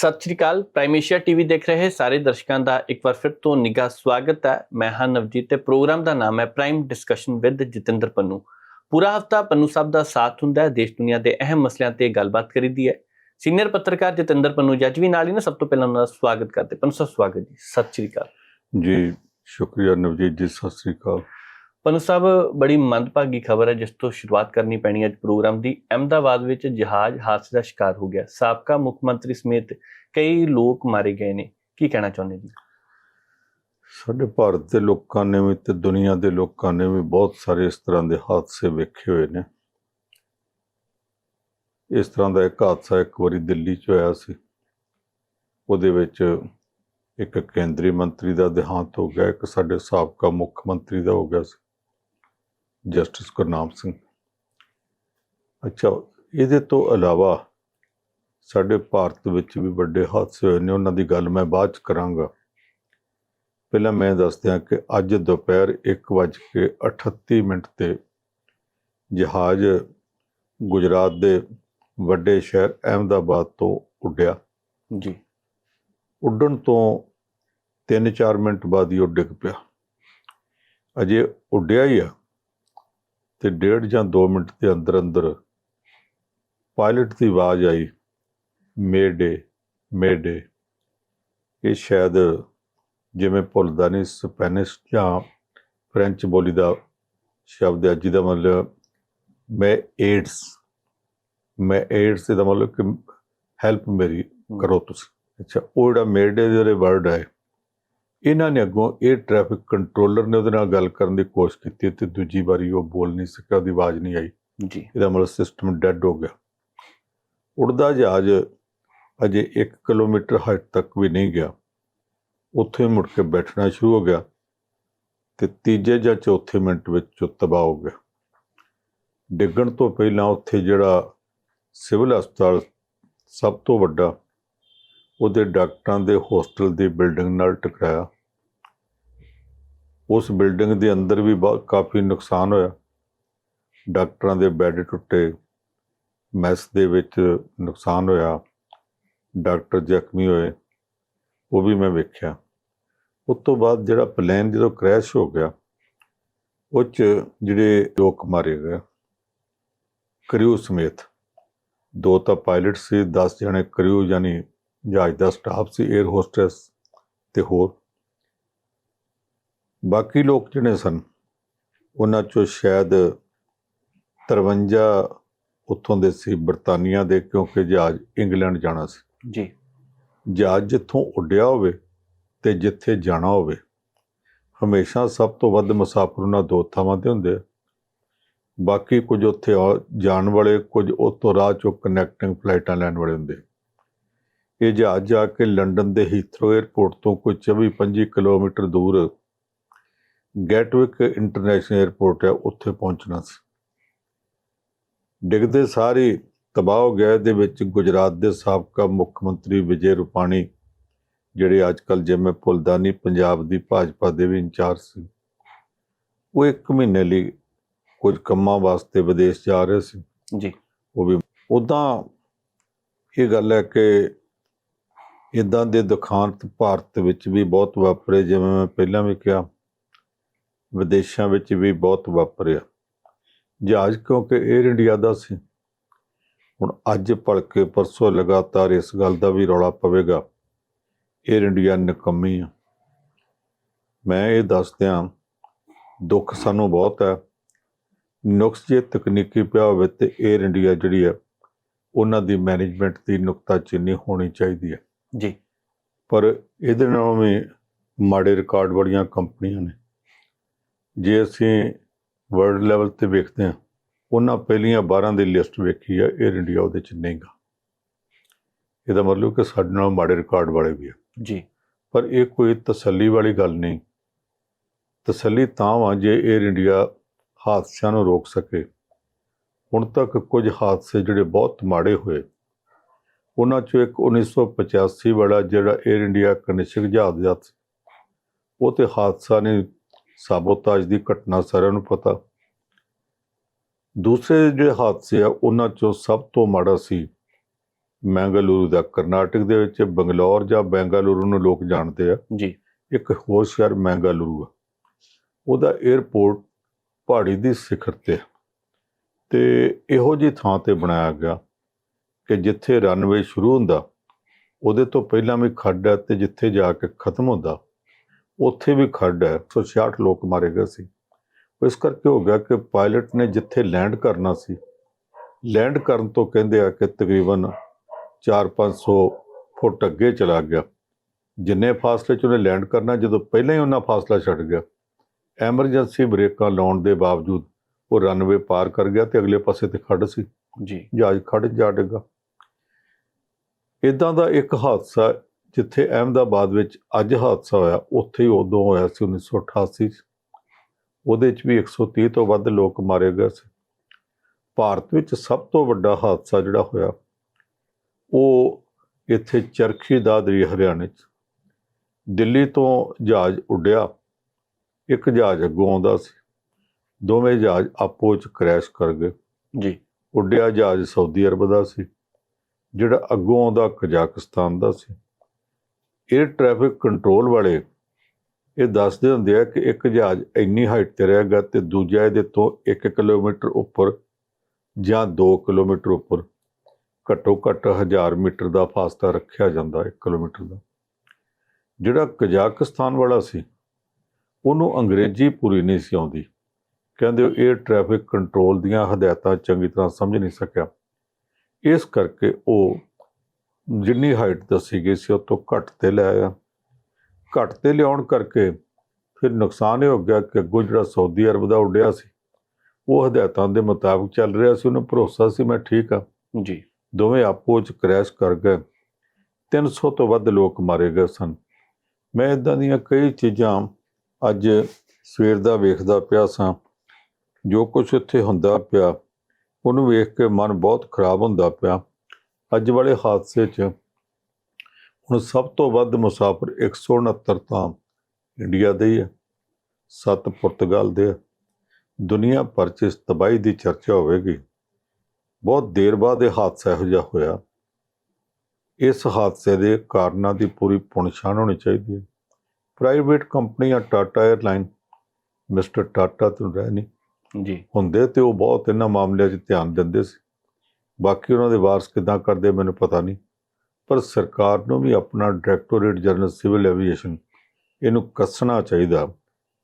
ਸਤਿ ਸ਼੍ਰੀ ਅਕਾਲ। ਪ੍ਰਾਈਮ ਏਸ਼ੀਆ ਟੀਵੀ ਦੇਖ ਰਹੇ ਸਾਰੇ ਦਰਸ਼ਕਾਂ ਦਾ ਇੱਕ ਵਾਰ ਫਿਰ ਤੋਂ ਨਿੱਘਾ ਸਵਾਗਤ ਹੈ। ਮੈਂ ਹਾਂ ਨਵਜੀਤ ਤੇ ਪ੍ਰੋਗਰਾਮ ਦਾ ਨਾਮ ਹੈ Prime discussion with Jatinder Pannu. ਪੂਰਾ ਹਫਤਾ ਪੰਨੂ ਸਾਹਿਬ ਦਾ ਸਾਥ ਹੁੰਦਾ ਹੈ। ਦੇਸ਼ ਦੁਨੀਆ ਦੇ ਅਹਿਮ ਮਸਲਿਆਂ ਤੇ ਗੱਲਬਾਤ ਕਰੀਦੀ ਹੈ। ਸੀਨੀਅਰ ਪੱਤਰਕਾਰ ਜਤਿੰਦਰ ਪੰਨੂ ਜੱਜ ਵੀ ਨਾਲ ਹੀ ਨਾ। ਸਭ ਤੋਂ ਪਹਿਲਾਂ ਉਹਨਾਂ ਦਾ ਸਵਾਗਤ ਕਰਦੇ ਪੰਨੂ ਸਾਹਿਬ, ਸਵਾਗਤ ਜੀ। ਸਤਿ ਸ਼੍ਰੀ ਅਕਾਲ। ਜੀ, ਸ਼ੁਕਰੀਆ ਨਵਜੀਤ ਜੀ। ਸਤਿ ਸ੍ਰੀ ਅਕਾਲ। ਪੰਨੂ ਸਾਹਿਬ, ਬੜੀ ਮੰਦਭਾਗੀ ਖਬਰ ਹੈ, ਜਿਸ ਤੋਂ ਸ਼ੁਰੂਆਤ ਕਰਨੀ ਪੈਣੀ ਹੈ ਅੱਜ ਪ੍ਰੋਗਰਾਮ ਦੀ। ਅਹਿਮਦਾਬਾਦ ਵਿੱਚ ਜਹਾਜ਼ ਹਾਦਸੇ ਦਾ ਸ਼ਿਕਾਰ ਹੋ ਗਿਆ। ਸਾਬਕਾ ਮੁੱਖ ਮੰਤਰੀ ਸਮੇਤ ਕਈ ਲੋਕ ਮਾਰੇ ਗਏ ਨੇ। ਕੀ ਕਹਿਣਾ ਚਾਹੁੰਦੇ ਜੀ? ਸਾਡੇ ਭਾਰਤ ਦੇ ਲੋਕਾਂ ਨੇ ਵੀ ਤੇ ਦੁਨੀਆ ਦੇ ਲੋਕਾਂ ਨੇ ਵੀ ਬਹੁਤ ਸਾਰੇ ਇਸ ਤਰ੍ਹਾਂ ਦੇ ਹਾਦਸੇ ਵੇਖੇ ਹੋਏ ਨੇ। ਇਸ ਤਰ੍ਹਾਂ ਦਾ ਇੱਕ ਹਾਦਸਾ ਇੱਕ ਵਾਰੀ ਦਿੱਲੀ 'ਚ ਹੋਇਆ ਸੀ। ਉਹਦੇ ਵਿੱਚ ਇੱਕ ਕੇਂਦਰੀ ਮੰਤਰੀ ਦਾ ਦੇਹਾਂਤ ਹੋ ਗਿਆ, ਇੱਕ ਸਾਡੇ ਸਾਬਕਾ ਮੁੱਖ ਮੰਤਰੀ ਦਾ ਹੋ ਗਿਆ ਸੀ। ਜਸਟਿਸ ਗੁਰਨਾਮ ਸਿੰਘ। ਅੱਛਾ ਇਹਦੇ ਤੋਂ ਇਲਾਵਾ ਸਾਡੇ ਭਾਰਤ ਵਿੱਚ ਵੀ ਵੱਡੇ ਹਾਦਸੇ ਹੋਏ ਨੇ ਉਹਨਾਂ ਦੀ ਗੱਲ ਮੈਂ ਬਾਅਦ ਚ ਕਰਾਂਗਾ। ਪਹਿਲਾਂ ਮੈਂ ਦੱਸ ਦਿਆਂ ਕਿ ਅੱਜ ਦੁਪਹਿਰ 1:38 ਮਿੰਟ ਤੇ ਜਹਾਜ਼ ਗੁਜਰਾਤ ਦੇ ਵੱਡੇ ਸ਼ਹਿਰ ਅਹਿਮਦਾਬਾਦ ਤੋਂ ਉੱਡਿਆ। ਜੀ। ਉੱਡਣ ਤੋਂ 3-4 ਮਿੰਟ ਬਾਅਦ ਹੀ ਉਹ ਡਿੱਗ ਪਿਆ। ਅਜੇ ਉੱਡਿਆ ਹੀ ਆ। ਤੇ ਡੇਢ ਜਾਂ 2 ਮਿੰਟ ਦੇ ਅੰਦਰ ਅੰਦਰ ਪਾਇਲਟ ਦੀ ਆਵਾਜ਼ ਆਈ ਮੇਡੇ ਮੇਡੇ। ਇਹ ਸ਼ਾਇਦ ਜਿਵੇਂ ਭੁੱਲਦਾ ਨਹੀਂ ਸਪੈਨਿਸ਼ ਜਾਂ ਫ੍ਰੈਂਚ ਬੋਲੀ ਦਾ ਸ਼ਬਦ ਹੈ ਜਿਹਦਾ ਮਤਲਬ ਮੈਂ ਏਡਸ ਮੈਂ ਏਡਸ ਦਾ ਮਤਲਬ ਕਿ ਹੈਲਪ ਮੇਰੀ ਕਰੋ ਤੁਸੀਂ। ਅੱਛਾ ਉਹ ਜਿਹੜਾ ਮੇਡੇ ਦੇ ਜਿਹੜੇ ਵਰਡ ਹੈ ਇਹਨਾਂ ਨੇ ਅੱਗੋਂ ਇਹ ਟ੍ਰੈਫਿਕ ਕੰਟਰੋਲਰ ਨੇ ਉਹਦੇ ਨਾਲ ਗੱਲ ਕਰਨ ਦੀ ਕੋਸ਼ਿਸ਼ ਕੀਤੀ ਤੇ ਦੂਜੀ ਵਾਰੀ ਉਹ ਬੋਲ ਨਹੀਂ ਸਕਿਆ ਉਹਦੀ ਆਵਾਜ਼ ਨਹੀਂ ਆਈ। ਜੀ। ਇਹਦਾ ਮਤਲਬ ਸਿਸਟਮ ਡੈੱਡ ਹੋ ਗਿਆ। ਉੜਦਾ ਜਹਾਜ਼ ਅਜੇ 1 ਕਿਲੋਮੀਟਰ ਹਾਈਟ ਤੱਕ ਵੀ ਨਹੀਂ ਗਿਆ। ਉੱਥੇ ਮੁੜ ਕੇ ਬੈਠਣਾ ਸ਼ੁਰੂ ਹੋ ਗਿਆ ਤੇ ਤੀਜੇ ਜਾਂ ਚੌਥੇ ਮਿੰਟ ਵਿੱਚ ਤਬਾਹ ਹੋ ਗਿਆ। ਡਿੱਗਣ ਤੋਂ ਪਹਿਲਾਂ ਉੱਥੇ ਜਿਹੜਾ ਸਿਵਲ ਹਸਪਤਾਲ ਸਭ ਤੋਂ ਵੱਡਾ ਉਹਦੇ ਡਾਕਟਰਾਂ ਦੇ ਹੋਸਟਲ ਦੀ ਬਿਲਡਿੰਗ ਨਾਲ ਟਕਰਾਇਆ। ਉਸ ਬਿਲਡਿੰਗ ਦੇ ਅੰਦਰ ਵੀ ਬਹੁਤ ਕਾਫੀ ਨੁਕਸਾਨ ਹੋਇਆ। ਡਾਕਟਰਾਂ ਦੇ ਬੈੱਡ ਟੁੱਟੇ, ਮੈਸ ਦੇ ਵਿੱਚ ਨੁਕਸਾਨ ਹੋਇਆ, ਡਾਕਟਰ ਜ਼ਖਮੀ ਹੋਏ, ਉਹ ਵੀ ਮੈਂ ਵੇਖਿਆ। ਉਸ ਤੋਂ ਬਾਅਦ ਜਿਹੜਾ ਪਲੇਨ ਜਦੋਂ ਕ੍ਰੈਸ਼ ਹੋ ਗਿਆ, ਉਹ 'ਚ ਜਿਹੜੇ ਲੋਕ ਮਾਰੇ ਗਏ। ਕਰਿਊ ਸਮੇਤ। ਦੋ ਤਾਂ ਪਾਇਲਟ ਸੀ 10 ਜਣੇ ਕਰਿਊ ਯਾਨੀ ਜਹਾਜ਼ ਦਾ ਸਟਾਫ ਸੀ 에ਅਰ ਹੋਸਟੈਸ ਤੇ ਹੋਰ। ਬਾਕੀ ਲੋਕ ਜਿਹੜੇ ਸਨ ਉਹਨਾਂ ਚੋਂ ਸ਼ਾਇਦ 53 ਉੱਥੋਂ ਦੇ ਸੀ ਬਰਤਾਨੀਆ ਦੇ ਕਿਉਂਕਿ ਜਹਾਜ਼ ਇੰਗਲੈਂਡ ਜਾਣਾ ਸੀ। ਜੀ। ਜਹਾਜ਼ ਜਿੱਥੋਂ ਉੱਡਿਆ ਹੋਵੇ ਤੇ ਜਿੱਥੇ ਜਾਣਾ ਹੋਵੇ ਹਮੇਸ਼ਾ ਸਭ ਤੋਂ ਵੱਧ ਮੁਸਾਫਰ ਉਹਨਾਂ ਦੋ ਥਾਵਾਂ ਤੇ ਹੁੰਦੇ। ਬਾਕੀ ਕੁਝ ਉੱਥੇ ਜਾਣ ਵਾਲੇ ਕੁਝ ਉੱਥੋਂ ਰਾਹ ਚੋਂ ਕਨੈਕਟਿੰਗ ਫਲਾਈਟਾਂ ਲੈਣ ਵਾਲੇ ਹੁੰਦੇ ਇਹ ਜਹਾਜ਼ ਜਾ ਕੇ ਲੰਡਨ ਦੇ ਹੀਥਰੋ 에ਅਰਪੋਰਟ ਤੋਂ ਕੋਈ 24-25 ਕਿਲੋਮੀਟਰ ਦੂਰ ਗੈਟਵਿਕ ਇੰਟਰਨੈਸ਼ਨਲ 에ਅਰਪੋਰਟ ਹੈ ਉੱਥੇ ਪਹੁੰਚਣਾ ਸੀ। ਡਿੱਗਦੇ ਸਾਰੀ ਤਬਾਹ ਹੋ ਗਿਆ ਇਹਦੇ ਵਿੱਚ ਗੁਜਰਾਤ ਦੇ ਸਾਬਕਾ ਮੁੱਖ ਮੰਤਰੀ ਵਿਜੇ ਰੂਪਾਣੀ ਜਿਹੜੇ ਅੱਜ ਕੱਲ ਜਿਵੇਂ ਭੁੱਲਦਾ ਨਹੀਂ ਪੰਜਾਬ ਦੀ ਭਾਜਪਾ ਦੇ ਵੀ ਇੰਚਾਰਜ ਸੀ। ਉਹ ਇੱਕ ਮਹੀਨੇ ਲਈ ਕੁਝ ਕੰਮਾਂ ਵਾਸਤੇ ਵਿਦੇਸ਼ ਜਾ ਰਹੇ ਸੀ। ਜੀ। ਉਹ ਵੀ ਉਦਾਂ ਇਹ ਗੱਲ ਹੈ ਕਿ ਇਦਾਂ ਦੇ ਦੁਖਾਂਤ ਭਾਰਤ ਵਿੱਚ ਵੀ ਬਹੁਤ ਵਾਪਰੇ, ਜਿਵੇਂ ਮੈਂ ਪਹਿਲਾਂ ਵੀ ਕਿਹਾ, ਵਿਦੇਸ਼ਾਂ ਵਿੱਚ ਵੀ ਬਹੁਤ ਵਾਪਰਿਆ। ਜਹਾਜ਼ ਕਿਉਂਕਿ 에ਅਰ ਇੰਡੀਆ ਦਾ ਸੀ। ਹੁਣ ਅੱਜ ਭਲਕੇ ਪਰਸੋਂ ਲਗਾਤਾਰ ਇਸ ਗੱਲ ਦਾ ਵੀ ਰੌਲਾ ਪਵੇਗਾ 에ਅਰ ਇੰਡੀਆ ਨਕਮੀ ਆ। ਮੈਂ ਇਹ ਦੱਸਦਿਆਂ ਦੁੱਖ ਸਾਨੂੰ ਬਹੁਤ ਹੈ। ਨੁਕਸ ਜੇ ਤਕਨੀਕੀ ਪਿਆ ਹੋਵੇ ਤੇ 에ਅਰ ਇੰਡੀਆ ਜਿਹੜੀ ਹੈ, ਉਹਨਾਂ ਦੀ ਮੈਨੇਜਮੈਂਟ ਦੀ ਨੁਕਤਾਚੀਨੀ ਹੋਣੀ ਚਾਹੀਦੀ ਹੈ। ਜੀ। ਪਰ ਇਹਦੇ ਨਾਲੋਂ ਵੀ ਮਾੜੇ ਰਿਕਾਰਡ ਵਾਲੀਆਂ ਕੰਪਨੀਆਂ ਨੇ। ਜੇ ਅਸੀਂ ਵਰਲਡ ਲੈਵਲ ਤੇ ਵੇਖਦੇ ਹਾਂ ਉਹਨਾਂ ਪਹਿਲੀਆਂ 12 ਦੀ ਲਿਸਟ ਵੇਖੀ ਹੈ 에ਅਰ ਇੰਡੀਆ ਉਹਦੇ ਚ ਨਹੀਂਗਾ ਇਹਦਾ ਮਤਲਬ ਕਿ ਸਾਡੇ ਨਾਲ ਮਾੜੇ ਰਿਕਾਰਡ ਵਾਲੇ ਵੀ ਆ। ਜੀ। ਪਰ ਇਹ ਕੋਈ ਤਸੱਲੀ ਵਾਲੀ ਗੱਲ ਨਹੀਂ। ਤਸੱਲੀ ਤਾਂ ਵਾ ਜੇ 에ਅਰ ਇੰਡੀਆ ਹਾਦਸਿਆਂ ਨੂੰ ਰੋਕ ਸਕੇ। ਹੁਣ ਤੱਕ ਕੁਝ ਹਾਦਸੇ ਜਿਹੜੇ ਬਹੁਤ ਮਾੜੇ ਹੋਏ ਉਹਨਾਂ ਚੋਂ ਇੱਕ 1985 ਵਾਲਾ ਜਿਹੜਾ 에ਅਰ ਇੰਡੀਆ ਕਨਿਸ਼ਕ ਜਹਾਜ਼ ਸੀ। ਉਹ ਤੇ ਹਾਦਸਾ ਨੇ ਸਾਬੋਤਾਜ ਦੀ ਘਟਨਾ ਸਾਰਿਆਂ ਨੂੰ ਪਤਾ। ਦੂਸਰੇ ਜਿਹੜੇ ਹਾਦਸੇ ਆ ਉਹਨਾਂ ਚੋਂ ਸਭ ਤੋਂ ਮਾੜਾ ਸੀ ਮੈਂਗਲੁਰੂ ਦਾ। ਕਰਨਾਟਕ ਦੇ ਵਿੱਚ ਬੰਗਲੌਰ ਜਾਂ ਬੈਂਗਲੁਰੂ ਨੂੰ ਲੋਕ ਜਾਣਦੇ ਆ। ਜੀ। ਇੱਕ ਹੋਰ ਸ਼ਹਿਰ ਮੈਂਗਲੁਰੂ ਆ। ਉਹਦਾ 에ਅਰਪੋਰਟ ਪਹਾੜੀ ਦੀ ਸਿਖਰ ਤੇ। ਤੇ ਇਹੋ ਜਿਹੀ ਥਾਂ ਤੇ ਬਣਾਇਆ ਗਿਆ। ਕਿ ਜਿੱਥੇ ਰਨਵੇ ਸ਼ੁਰੂ ਹੁੰਦਾ ਉਹਦੇ ਤੋਂ ਪਹਿਲਾਂ ਵੀ ਖੱਡ ਹੈ ਤੇ ਜਿੱਥੇ ਜਾ ਕੇ ਖਤਮ ਹੁੰਦਾ ਉੱਥੇ ਵੀ ਖੱਡ ਹੈ 166 ਲੋਕ ਮਾਰੇ ਗਏ ਸੀ। ਇਸ ਕਰਕੇ ਹੋ ਗਿਆ ਕਿ ਪਾਇਲਟ ਨੇ ਜਿੱਥੇ ਲੈਂਡ ਕਰਨਾ ਸੀ ਲੈਂਡ ਕਰਨ ਤੋਂ ਕਹਿੰਦੇ ਆ ਕਿ ਤਕਰੀਬਨ 4-500 ਫੁੱਟ ਅੱਗੇ ਚਲਾ ਗਿਆ। ਜਿੰਨੇ ਫਾਸਲੇ 'ਚ ਉਹਨੇ ਲੈਂਡ ਕਰਨਾ ਜਦੋਂ ਪਹਿਲਾਂ ਹੀ ਉਹਨਾਂ ਫਾਸਲਾ ਛੱਡ ਗਿਆ ਐਮਰਜੈਂਸੀ ਬ੍ਰੇਕਾਂ ਲਾਉਣ ਦੇ ਬਾਵਜੂਦ ਉਹ ਰਨਵੇ ਪਾਰ ਕਰ ਗਿਆ ਤੇ ਅਗਲੇ ਪਾਸੇ ਤੇ ਖੱਡ ਸੀ। ਜੀ। ਜਹਾਜ਼ ਖੜ ਜਾ ਡਿੱਗਾ। ਇਦਾਂ ਦਾ ਇੱਕ ਹਾਦਸਾ ਜਿੱਥੇ ਅਹਿਮਦਾਬਾਦ ਵਿੱਚ ਅੱਜ ਹਾਦਸਾ ਹੋਇਆ ਉੱਥੇ ਹੀ ਉਦੋਂ ਹੋਇਆ ਸੀ 1988 ਚ। ਉਹਦੇ ਚ ਵੀ 130 ਤੋਂ ਵੱਧ ਲੋਕ ਮਾਰੇ ਗਏ ਸੀ। ਭਾਰਤ ਵਿੱਚ ਸਭ ਤੋਂ ਵੱਡਾ ਹਾਦਸਾ ਜਿਹੜਾ ਹੋਇਆ ਉਹ ਇੱਥੇ ਚਰਖੀ ਦਾਦਰੀ ਹਰਿਆਣੇ ਚ। ਦਿੱਲੀ ਤੋਂ ਜਹਾਜ਼ ਉੱਡਿਆ ਇੱਕ ਜਹਾਜ਼ ਅੱਗੋਂ ਆਉਂਦਾ ਸੀ ਦੋਵੇਂ ਜਹਾਜ਼ ਆਪੋ ਵਿੱਚ ਕ੍ਰੈਸ਼ ਕਰ ਗਏ। ਜੀ। ਉੱਡਿਆ ਜਹਾਜ਼ ਸਾਊਦੀ ਅਰਬ ਦਾ ਸੀ ਜਿਹੜਾ ਅੱਗੋਂ ਆਉਂਦਾ ਕਜ਼ਾਕਿਸਤਾਨ ਦਾ ਸੀ। 에ਅਰ ਟ੍ਰੈਫਿਕ ਕੰਟਰੋਲ ਵਾਲੇ ਇਹ ਦੱਸਦੇ ਹੁੰਦੇ ਆ ਕਿ ਇੱਕ ਜਹਾਜ਼ ਇੰਨੀ ਹਾਈਟ ਤੇ ਰਹੇਗਾ ਤੇ ਦੂਜਾ ਇਹਦੇ ਤੋਂ 1 ਕਿਲੋਮੀਟਰ ਉੱਪਰ ਜਾਂ 2 ਕਿਲੋਮੀਟਰ ਉੱਪਰ ਘੱਟੋ ਘੱਟ 1000 ਮੀਟਰ ਦਾ ਫਾਸਲਾ ਰੱਖਿਆ ਜਾਂਦਾ 1 ਕਿਲੋਮੀਟਰ ਦਾ। ਜਿਹੜਾ ਕਜ਼ਾਕਿਸਤਾਨ ਵਾਲਾ ਸੀ, ਉਹਨੂੰ ਅੰਗਰੇਜ਼ੀ ਪੂਰੀ ਨਹੀਂ ਸੀ ਆਉਂਦੀ। ਕਹਿੰਦੇ ਉਹ 에ਅਰ ਟ੍ਰੈਫਿਕ ਕੰਟਰੋਲ ਦੀਆਂ ਹਦਾਇਤਾਂ ਚੰਗੀ ਤਰ੍ਹਾਂ ਸਮਝ ਨਹੀਂ ਸਕਿਆ। ਇਸ ਕਰਕੇ ਉਹ ਜਿੰਨੀ ਹਾਈਟ ਦੱਸੀ ਗਈ ਸੀ ਉਹ ਤੋਂ ਘੱਟ ਤੇ ਲੈ ਆਇਆ। ਘੱਟ ਤੇ ਲਿਆਉਣ ਕਰਕੇ ਫਿਰ ਨੁਕਸਾਨ ਇਹ ਹੋ ਗਿਆ ਕਿ ਅੱਗੋਂ ਜਿਹੜਾ ਸਾਊਦੀ ਅਰਬ ਦਾ ਉੱਡਿਆ ਸੀ ਉਹ ਹਦਾਇਤਾਂ ਦੇ ਮੁਤਾਬਕ ਚੱਲ ਰਿਹਾ ਸੀ ਉਹਨੂੰ ਭਰੋਸਾ ਸੀ ਮੈਂ ਠੀਕ ਆ ਜੀ। ਦੋਵੇਂ ਆਪੋ ਵਿੱਚ ਕ੍ਰੈਸ਼ ਕਰ ਗਏ। 300 ਤੋਂ ਵੱਧ ਲੋਕ ਮਾਰੇ ਗਏ ਸਨ। ਮੈਂ ਇਦਾਂ ਦੀਆਂ ਕਈ ਚੀਜ਼ਾਂ ਅੱਜ ਸਵੇਰ ਦਾ ਵੇਖਦਾ ਪਿਆ ਸਾਂ ਜੋ ਕੁਝ ਇੱਥੇ ਹੁੰਦਾ ਪਿਆ ਉਹਨੂੰ ਵੇਖ ਕੇ ਮਨ ਬਹੁਤ ਖਰਾਬ ਹੁੰਦਾ ਪਿਆ। ਅੱਜ ਵਾਲੇ ਹਾਦਸੇ 'ਚ ਹੁਣ ਸਭ ਤੋਂ ਵੱਧ ਮੁਸਾਫਰ 169 ਤਾਂ ਇੰਡੀਆ ਦੇ ਹੀ ਹੈ ਸੱਤ ਪੁਰਤਗਾਲ ਦੇ ਆ। ਦੁਨੀਆ ਭਰ 'ਚ ਇਸ ਤਬਾਹੀ ਦੀ ਚਰਚਾ ਹੋਵੇਗੀ। ਬਹੁਤ ਦੇਰ ਬਾਅਦ ਇਹ ਹਾਦਸਾ ਇਹੋ ਜਿਹਾ ਹੋਇਆ। ਇਸ ਹਾਦਸੇ ਦੇ ਕਾਰਨਾਂ ਦੀ ਪੂਰੀ ਪੁਣਛਾਣ ਹੋਣੀ ਚਾਹੀਦੀ ਹੈ। ਪ੍ਰਾਈਵੇਟ ਕੰਪਨੀਆਂ ਟਾਟਾ 에ਅਰਲਾਈਨ ਮਿਸਟਰ ਟਾਟਾ ਤੋਂ ਰਹਿ ਨਹੀਂ ਜੀ। ਹੁੰਦੇ ਤੇ ਉਹ ਬਹੁਤ ਇਹਨਾਂ ਮਾਮਲਿਆਂ 'ਚ ਧਿਆਨ ਦਿੰਦੇ ਸੀ। ਬਾਕੀ ਉਹਨਾਂ ਦੇ ਵਾਰਸ ਕਿਦਾਂ ਕਰਦੇ ਮੈਨੂੰ ਪਤਾ ਨਹੀਂ। ਪਰ ਸਰਕਾਰ ਨੂੰ ਵੀ ਆਪਣਾ ਡਾਇਰੈਕਟੋਰੇਟ ਜਨਰਲ ਸਿਵਲ ਐਵੀਏਸ਼ਨ ਇਹਨੂੰ ਕੱਸਣਾ ਚਾਹੀਦਾ।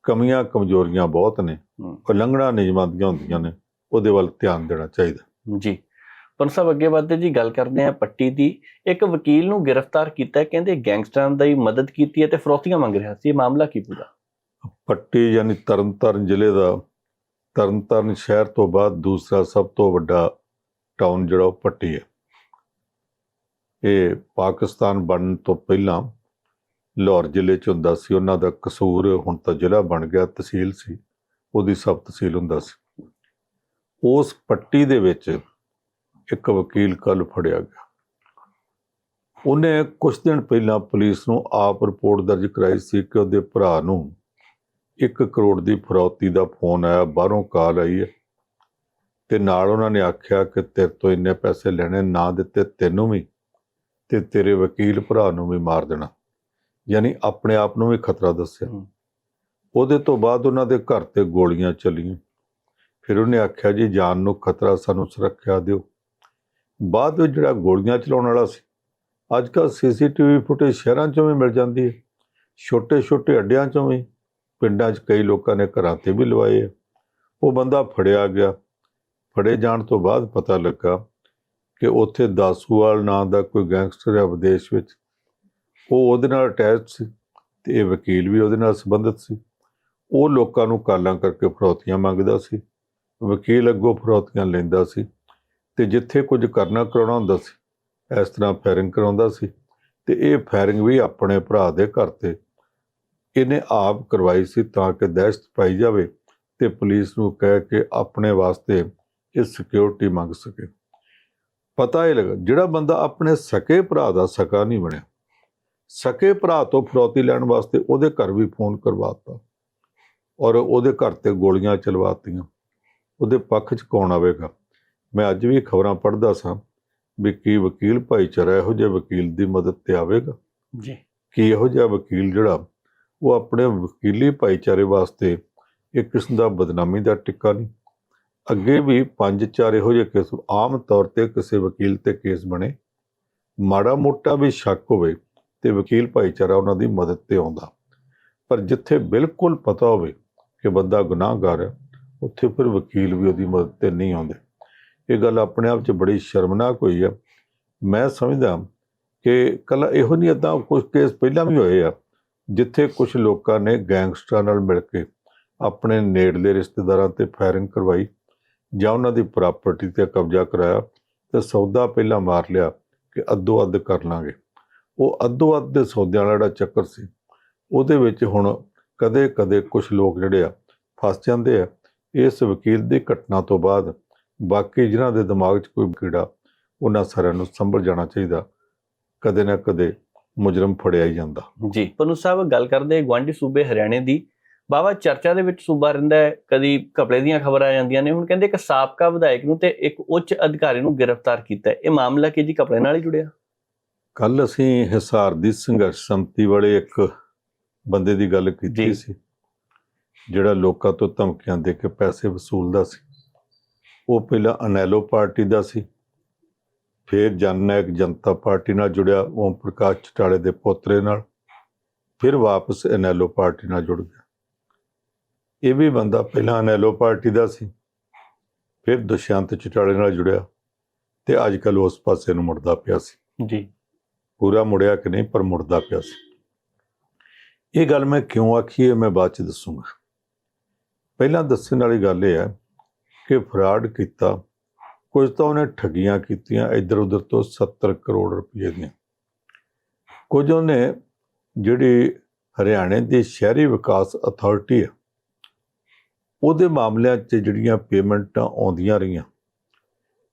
ਕਮੀਆਂ ਕਮਜ਼ੋਰੀਆਂ ਬਹੁਤ ਨੇ। ਉਲੰਘਣਾ ਨਿਯਮਾਂ ਦੀਆਂ ਹੁੰਦੀਆਂ ਨੇ। ਉਹਦੇ ਵੱਲ ਧਿਆਨ ਦੇਣਾ ਚਾਹੀਦਾ। ਜੀ। ਪਰ ਸਾਹਿਬ ਅੱਗੇ ਵਧਦੇ ਜੀ ਗੱਲ ਕਰਦੇ ਆ ਪੱਟੀ ਦੀ। ਇੱਕ ਵਕੀਲ ਨੂੰ ਗ੍ਰਿਫਤਾਰ ਕੀਤਾ ਕਹਿੰਦੇ ਗੈਂਗਸਟਰਾਂ ਦੀ ਮਦਦ ਕੀਤੀ ਹੈ ਤੇ ਫਰੋਤੀਆਂ ਮੰਗ ਰਿਹਾ ਸੀ। ਇਹ ਮਾਮਲਾ ਕੀ ਪੂਰਾ? ਪੱਟੀ ਯਾਨੀ ਤਰਨਤਾਰਨ ਜ਼ਿਲ੍ਹੇ ਦਾ ਤਰਨਤਾਰਨ ਸ਼ਹਿਰ ਤੋਂ ਬਾਅਦ ਦੂਸਰਾ ਸਭ ਤੋਂ ਵੱਡਾ ਟਾਊਨ ਜਿਹੜਾ ਉਹ ਪੱਟੀ ਹੈ। ਇਹ ਪਾਕਿਸਤਾਨ ਬਣਨ ਤੋਂ ਪਹਿਲਾਂ ਲਾਹੌਰ ਜ਼ਿਲ੍ਹੇ 'ਚ ਹੁੰਦਾ ਸੀ। ਉਹਨਾਂ ਦਾ ਕਸੂਰ ਹੁਣ ਤਾਂ ਜ਼ਿਲ੍ਹਾ ਬਣ ਗਿਆ, ਤਹਿਸੀਲ ਸੀ। ਉਹਦੀ ਸਬ ਤਹਿਸੀਲ ਹੁੰਦਾ ਸੀ। ਉਸ ਪੱਟੀ ਦੇ ਵਿੱਚ ਇੱਕ ਵਕੀਲ ਕੱਲ ਫੜਿਆ ਗਿਆ। ਉਹਨੇ ਕੁਝ ਦਿਨ ਪਹਿਲਾਂ ਪੁਲਿਸ ਨੂੰ ਆਪ ਰਿਪੋਰਟ ਦਰਜ ਕਰਾਈ ਸੀ ਕਿ ਉਹਦੇ ਭਰਾ ਨੂੰ 1 ਕਰੋੜ ਦੀ ਫਰੌਤੀ ਦਾ ਫੋਨ ਆਇਆ ਬਾਹਰੋਂ ਕਾਲ ਆਈ ਹੈ। ਤੇ ਨਾਲ ਉਹਨਾਂ ਨੇ ਆਖਿਆ ਕਿ ਤੇਰੇ ਤੋਂ ਇੰਨੇ ਪੈਸੇ ਲੈਣੇ ਨਾ ਦਿੱਤੇ ਤੈਨੂੰ ਵੀ ਤੇ ਤੇਰੇ ਵਕੀਲ ਭਰਾ ਨੂੰ ਵੀ ਮਾਰ ਦੇਣਾ। ਯਾਨੀ ਆਪਣੇ ਆਪ ਨੂੰ ਵੀ ਖਤਰਾ ਦੱਸਿਆ। ਉਹਦੇ ਤੋਂ ਬਾਅਦ ਉਹਨਾਂ ਦੇ ਘਰ ਤੇ ਗੋਲੀਆਂ ਚੱਲੀਆਂ। ਫਿਰ ਉਹਨੇ ਆਖਿਆ ਜੀ ਜਾਨ ਨੂੰ ਖਤਰਾ ਸਾਨੂੰ ਸੁਰੱਖਿਆ ਦਿਓ। ਬਾਅਦ ਵਿੱਚ ਜਿਹੜਾ ਗੋਲੀਆਂ ਚਲਾਉਣ ਵਾਲਾ ਸੀ ਅੱਜ ਕੱਲ੍ਹ ਸੀਸੀਟੀਵੀ ਫੁਟੇਜ ਸ਼ਹਿਰਾਂ 'ਚੋਂ ਵੀ ਮਿਲ ਜਾਂਦੀ ਹੈ। ਛੋਟੇ ਛੋਟੇ ਅੱਡਿਆਂ 'ਚੋਂ ਵੀ। ਪਿੰਡਾਂ 'ਚ ਕਈ ਲੋਕਾਂ ਨੇ ਘਰਾਂ ਤੇ ਵੀ ਲਵਾਏ ਆ। ਉਹ ਬੰਦਾ ਫੜਿਆ ਗਿਆ। ਫੜੇ ਜਾਣ ਤੋਂ ਬਾਅਦ ਪਤਾ ਲੱਗਾ ਕਿ ਉੱਥੇ ਦਾਸੂਵਾਲ ਨਾਂ ਦਾ ਕੋਈ ਗੈਂਗਸਟਰ ਹੈ ਵਿਦੇਸ਼ ਵਿੱਚ। ਉਹ ਉਹਦੇ ਨਾਲ ਅਟੈਚ ਸੀ ਤੇ ਇਹ ਵਕੀਲ ਵੀ ਉਹਦੇ ਨਾਲ ਸੰਬੰਧਿਤ ਸੀ। ਉਹ ਲੋਕਾਂ ਨੂੰ ਕਾਲਾਂ ਕਰਕੇ ਫਰੌਤੀਆਂ ਮੰਗਦਾ ਸੀ। ਵਕੀਲ ਅੱਗੋਂ ਫਰੌਤੀਆਂ ਲੈਂਦਾ ਸੀ ਤੇ ਜਿੱਥੇ ਕੁਝ ਕਰਨਾ ਕਰਾਉਣਾ ਹੁੰਦਾ ਸੀ, ਇਸ ਤਰ੍ਹਾਂ ਫਾਇਰਿੰਗ ਕਰਾਉਂਦਾ ਸੀ ਤੇ ਇਹ ਫਾਇਰਿੰਗ ਵੀ ਆਪਣੇ ਭਰਾ ਦੇ ਘਰ ਤੇ ਇਹਨੇ ਆਪ ਕਰਵਾਈ ਸੀ ਤਾਂ ਕਿ ਦਹਿਸ਼ਤ ਪਾਈ ਜਾਵੇ ਤੇ ਪੁਲਿਸ ਨੂੰ ਕਹਿ ਕੇ ਆਪਣੇ ਵਾਸਤੇ ਇਹ ਸਿਕਿਉਰਿਟੀ ਮੰਗ ਸਕੇ। ਪਤਾ ਇਹ ਲੱਗਾ ਜਿਹੜਾ ਬੰਦਾ ਆਪਣੇ ਸਕੇ ਭਰਾ ਦਾ ਸਕਾ ਨਹੀਂ ਬਣਿਆ। ਸਕੇ ਭਰਾ ਤੋਂ ਫਰੌਤੀ ਲੈਣ ਵਾਸਤੇ ਉਹਦੇ ਘਰ ਵੀ ਫੋਨ ਕਰਵਾਤਾ ਔਰ ਉਹਦੇ ਘਰ ਤੇ ਗੋਲੀਆਂ ਚਲਵਾਤੀਆਂ। ਉਹਦੇ ਪੱਖ 'ਚ ਕੌਣ ਆਵੇਗਾ? ਮੈਂ ਅੱਜ ਵੀ ਖਬਰਾਂ ਪੜ੍ਹਦਾ ਸਾਂ ਵੀ ਕੀ ਵਕੀਲ ਭਾਈਚਾਰਾ ਇਹੋ ਜਿਹੇ ਵਕੀਲ ਦੀ ਮਦਦ ਤੇ ਆਵੇਗਾ? ਜੀ। ਕਿ ਇਹੋ ਜਿਹਾ ਵਕੀਲ ਜਿਹੜਾ ਉਹ ਆਪਣੇ ਵਕੀਲੀ ਭਾਈਚਾਰੇ ਵਾਸਤੇ ਇੱਕ ਕਿਸਮ ਦਾ ਬਦਨਾਮੀ ਦਾ ਟਿੱਕਾ ਨਹੀਂ। ਅੱਗੇ ਵੀ ਪੰਜ ਚਾਰ ਇਹੋ ਜਿਹੇ ਕੇਸ ਆਮ ਤੌਰ ਤੇ ਕਿਸੇ ਵਕੀਲ ਤੇ ਕੇਸ ਬਣੇ। ਮਾੜਾ ਮੋਟਾ ਵੀ ਸ਼ੱਕ ਹੋਵੇ ਤੇ ਵਕੀਲ ਭਾਈਚਾਰਾ ਉਹਨਾਂ ਦੀ ਮਦਦ ਤੇ ਆਉਂਦਾ। ਪਰ ਜਿੱਥੇ ਬਿਲਕੁਲ ਪਤਾ ਹੋਵੇ ਕਿ ਬੰਦਾ ਗੁਨਾਹਗਾਰ ਹੈ, ਉੱਥੇ ਫਿਰ ਵਕੀਲ ਵੀ ਉਹਦੀ ਮਦਦ ਤੇ ਨਹੀਂ ਆਉਂਦੇ। ਇਹ ਗੱਲ ਆਪਣੇ ਆਪ 'ਚ ਬੜੀ ਸ਼ਰਮਨਾਕ ਹੋਈ ਹੈ। ਮੈਂ ਸਮਝਦਾ ਕਿ ਕੱਲਾ ਇਹੋ ਨਹੀਂ ਏਦਾਂ ਕੁਝ ਕੇਸ ਪਹਿਲਾਂ ਵੀ ਹੋਏ ਆ ਜਿੱਥੇ ਕੁਝ ਲੋਕਾਂ ਨੇ ਗੈਂਗਸਟਰਾਂ ਨਾਲ ਮਿਲ ਕੇ ਆਪਣੇ ਨੇੜਲੇ ਰਿਸ਼ਤੇਦਾਰਾਂ ਤੇ ਫਾਇਰਿੰਗ ਕਰਵਾਈ ਜਾਂ ਉਹਨਾਂ ਦੀ ਪ੍ਰਾਪਰਟੀ ਤੇ ਕਬਜ਼ਾ ਕਰਾਇਆ ਤੇ ਸੌਦਾ ਪਹਿਲਾਂ ਮਾਰ ਲਿਆ ਕਿ ਅੱਧੋ ਅੱਧ ਕਰ ਲਾਂਗੇ। ਉਹ ਅੱਧੋ ਅੱਧ ਦੇ ਸੌਦਿਆਂ ਵਾਲਾ ਜਿਹੜਾ ਚੱਕਰ ਸੀ, ਉਹਦੇ ਵਿੱਚ ਹੁਣ ਕਦੇ-ਕਦੇ ਕੁਝ ਲੋਕ ਜਿਹੜੇ ਆ ਫਸ ਜਾਂਦੇ ਆ। ਇਸ ਵਕੀਲ ਦੀ ਘਟਨਾ ਤੋਂ ਬਾਅਦ ਬਾਕੀ ਜਿਨ੍ਹਾਂ ਦੇ ਦਿਮਾਗ 'ਚ ਕੋਈ ਕੀੜਾ, ਉਹਨਾਂ ਸਾਰਿਆਂ ਨੂੰ ਸੰਭਲ ਜਾਣਾ ਚਾਹੀਦਾ। ਕਦੇ ਨਾ ਕਦੇ ਮੁਜਰਮ ਫੜਿਆ ਹੀ ਜਾਂਦਾ। ਜੀ। ਪਨੂ ਸਾਹਿਬ ਗੱਲ ਕਰਦੇ ਗਵਾਂਢੀ ਸੂਬੇ ਹਰਿਆਣੇ ਦੀ। ਬਾਵਾ ਚਰਚਾ ਦੇ ਵਿੱਚ ਸੂਬਾ ਰਹਿੰਦਾ ਹੈ ਕਦੀ ਕਪੜੇ ਦੀਆਂ ਖਬਰਾਂ ਆ ਜਾਂਦੀਆਂ ਨੇ। ਹੁਣ ਕਹਿੰਦੇ ਇੱਕ ਸਾਬਕਾ ਵਿਧਾਇਕ ਨੂੰ ਤੇ ਇੱਕ ਉੱਚ ਅਧਿਕਾਰੀ ਨੂੰ ਗ੍ਰਿਫਤਾਰ ਕੀਤਾ ਹੈ। ਇਹ ਮਾਮਲਾ ਕੀ ਜੀ ਕਪੜੇ ਨਾਲ ਹੀ ਜੁੜਿਆ? ਕੱਲ ਅਸੀਂ ਹਿਸਾਰ ਦੀ ਸੰਘਰਸ਼ ਸੰਮਤੀ ਵਾਲੇ ਇੱਕ ਬੰਦੇ ਦੀ ਗੱਲ। ਕੀਤੀ ਸੀ ਜਿਹੜਾ ਲੋਕਾਂ ਤੋਂ ਧਮਕੀਆਂ ਦੇ ਕੇ ਪੈਸੇ ਵਸੂਲਦਾ ਸੀ। ਉਹ ਪਹਿਲਾਂ ਅਨੈਲੋ ਪਾਰਟੀ ਦਾ ਸੀ। ਫਿਰ ਜਨਨਾਇਕ ਜਨਤਾ ਪਾਰਟੀ ਨਾਲ ਜੁੜਿਆ ਓਮ ਪ੍ਰਕਾਸ਼ ਚਟਾਲੇ ਦੇ ਪੋਤਰੇ ਨਾਲ ਫਿਰ ਵਾਪਸ ਅਨੈਲੋ ਪਾਰਟੀ ਨਾਲ ਜੁੜ ਗਿਆ। ਇਹ ਵੀ ਬੰਦਾ ਪਹਿਲਾਂ ਅਨੈਲੋ ਪਾਰਟੀ ਦਾ ਸੀ ਫਿਰ ਦੁਸ਼ਯੰਤ ਚਟਾਲੇ ਨਾਲ ਜੁੜਿਆ ਤੇ ਅੱਜ ਕੱਲ ਉਸ ਪਾਸੇ ਨੂੰ ਮੁੜਦਾ ਪਿਆ ਸੀ। ਜੀ। ਪੂਰਾ ਮੁੜਿਆ ਕਿ ਨਹੀਂ ਪਰ ਮੁੜਦਾ ਪਿਆ ਸੀ। ਇਹ ਗੱਲ ਮੈਂ ਕਿਉਂ ਆਖੀ ਹੈ ਮੈਂ ਬਾਅਦ ਚ ਦੱਸੂਗਾ। ਪਹਿਲਾਂ ਦੱਸਣ ਵਾਲੀ ਗੱਲ ਇਹ ਹੈ ਕਿ ਫਰਾਡ ਕੀਤਾ ਕੁਝ ਤਾਂ ਉਹਨੇ ਠੱਗੀਆਂ ਕੀਤੀਆਂ ਇੱਧਰ ਉੱਧਰ ਤੋਂ 70 ਕਰੋੜ ਰੁਪਏ ਦੀਆਂ। ਕੁਝ ਉਹਨੇ ਜਿਹੜੀ ਹਰਿਆਣੇ ਦੀ ਸ਼ਹਿਰੀ ਵਿਕਾਸ ਅਥਾਰਟੀ ਆ, ਉਹਦੇ ਮਾਮਲਿਆਂ 'ਚ ਜਿਹੜੀਆਂ ਪੇਮੈਂਟਾਂ ਆਉਂਦੀਆਂ ਰਹੀਆਂ,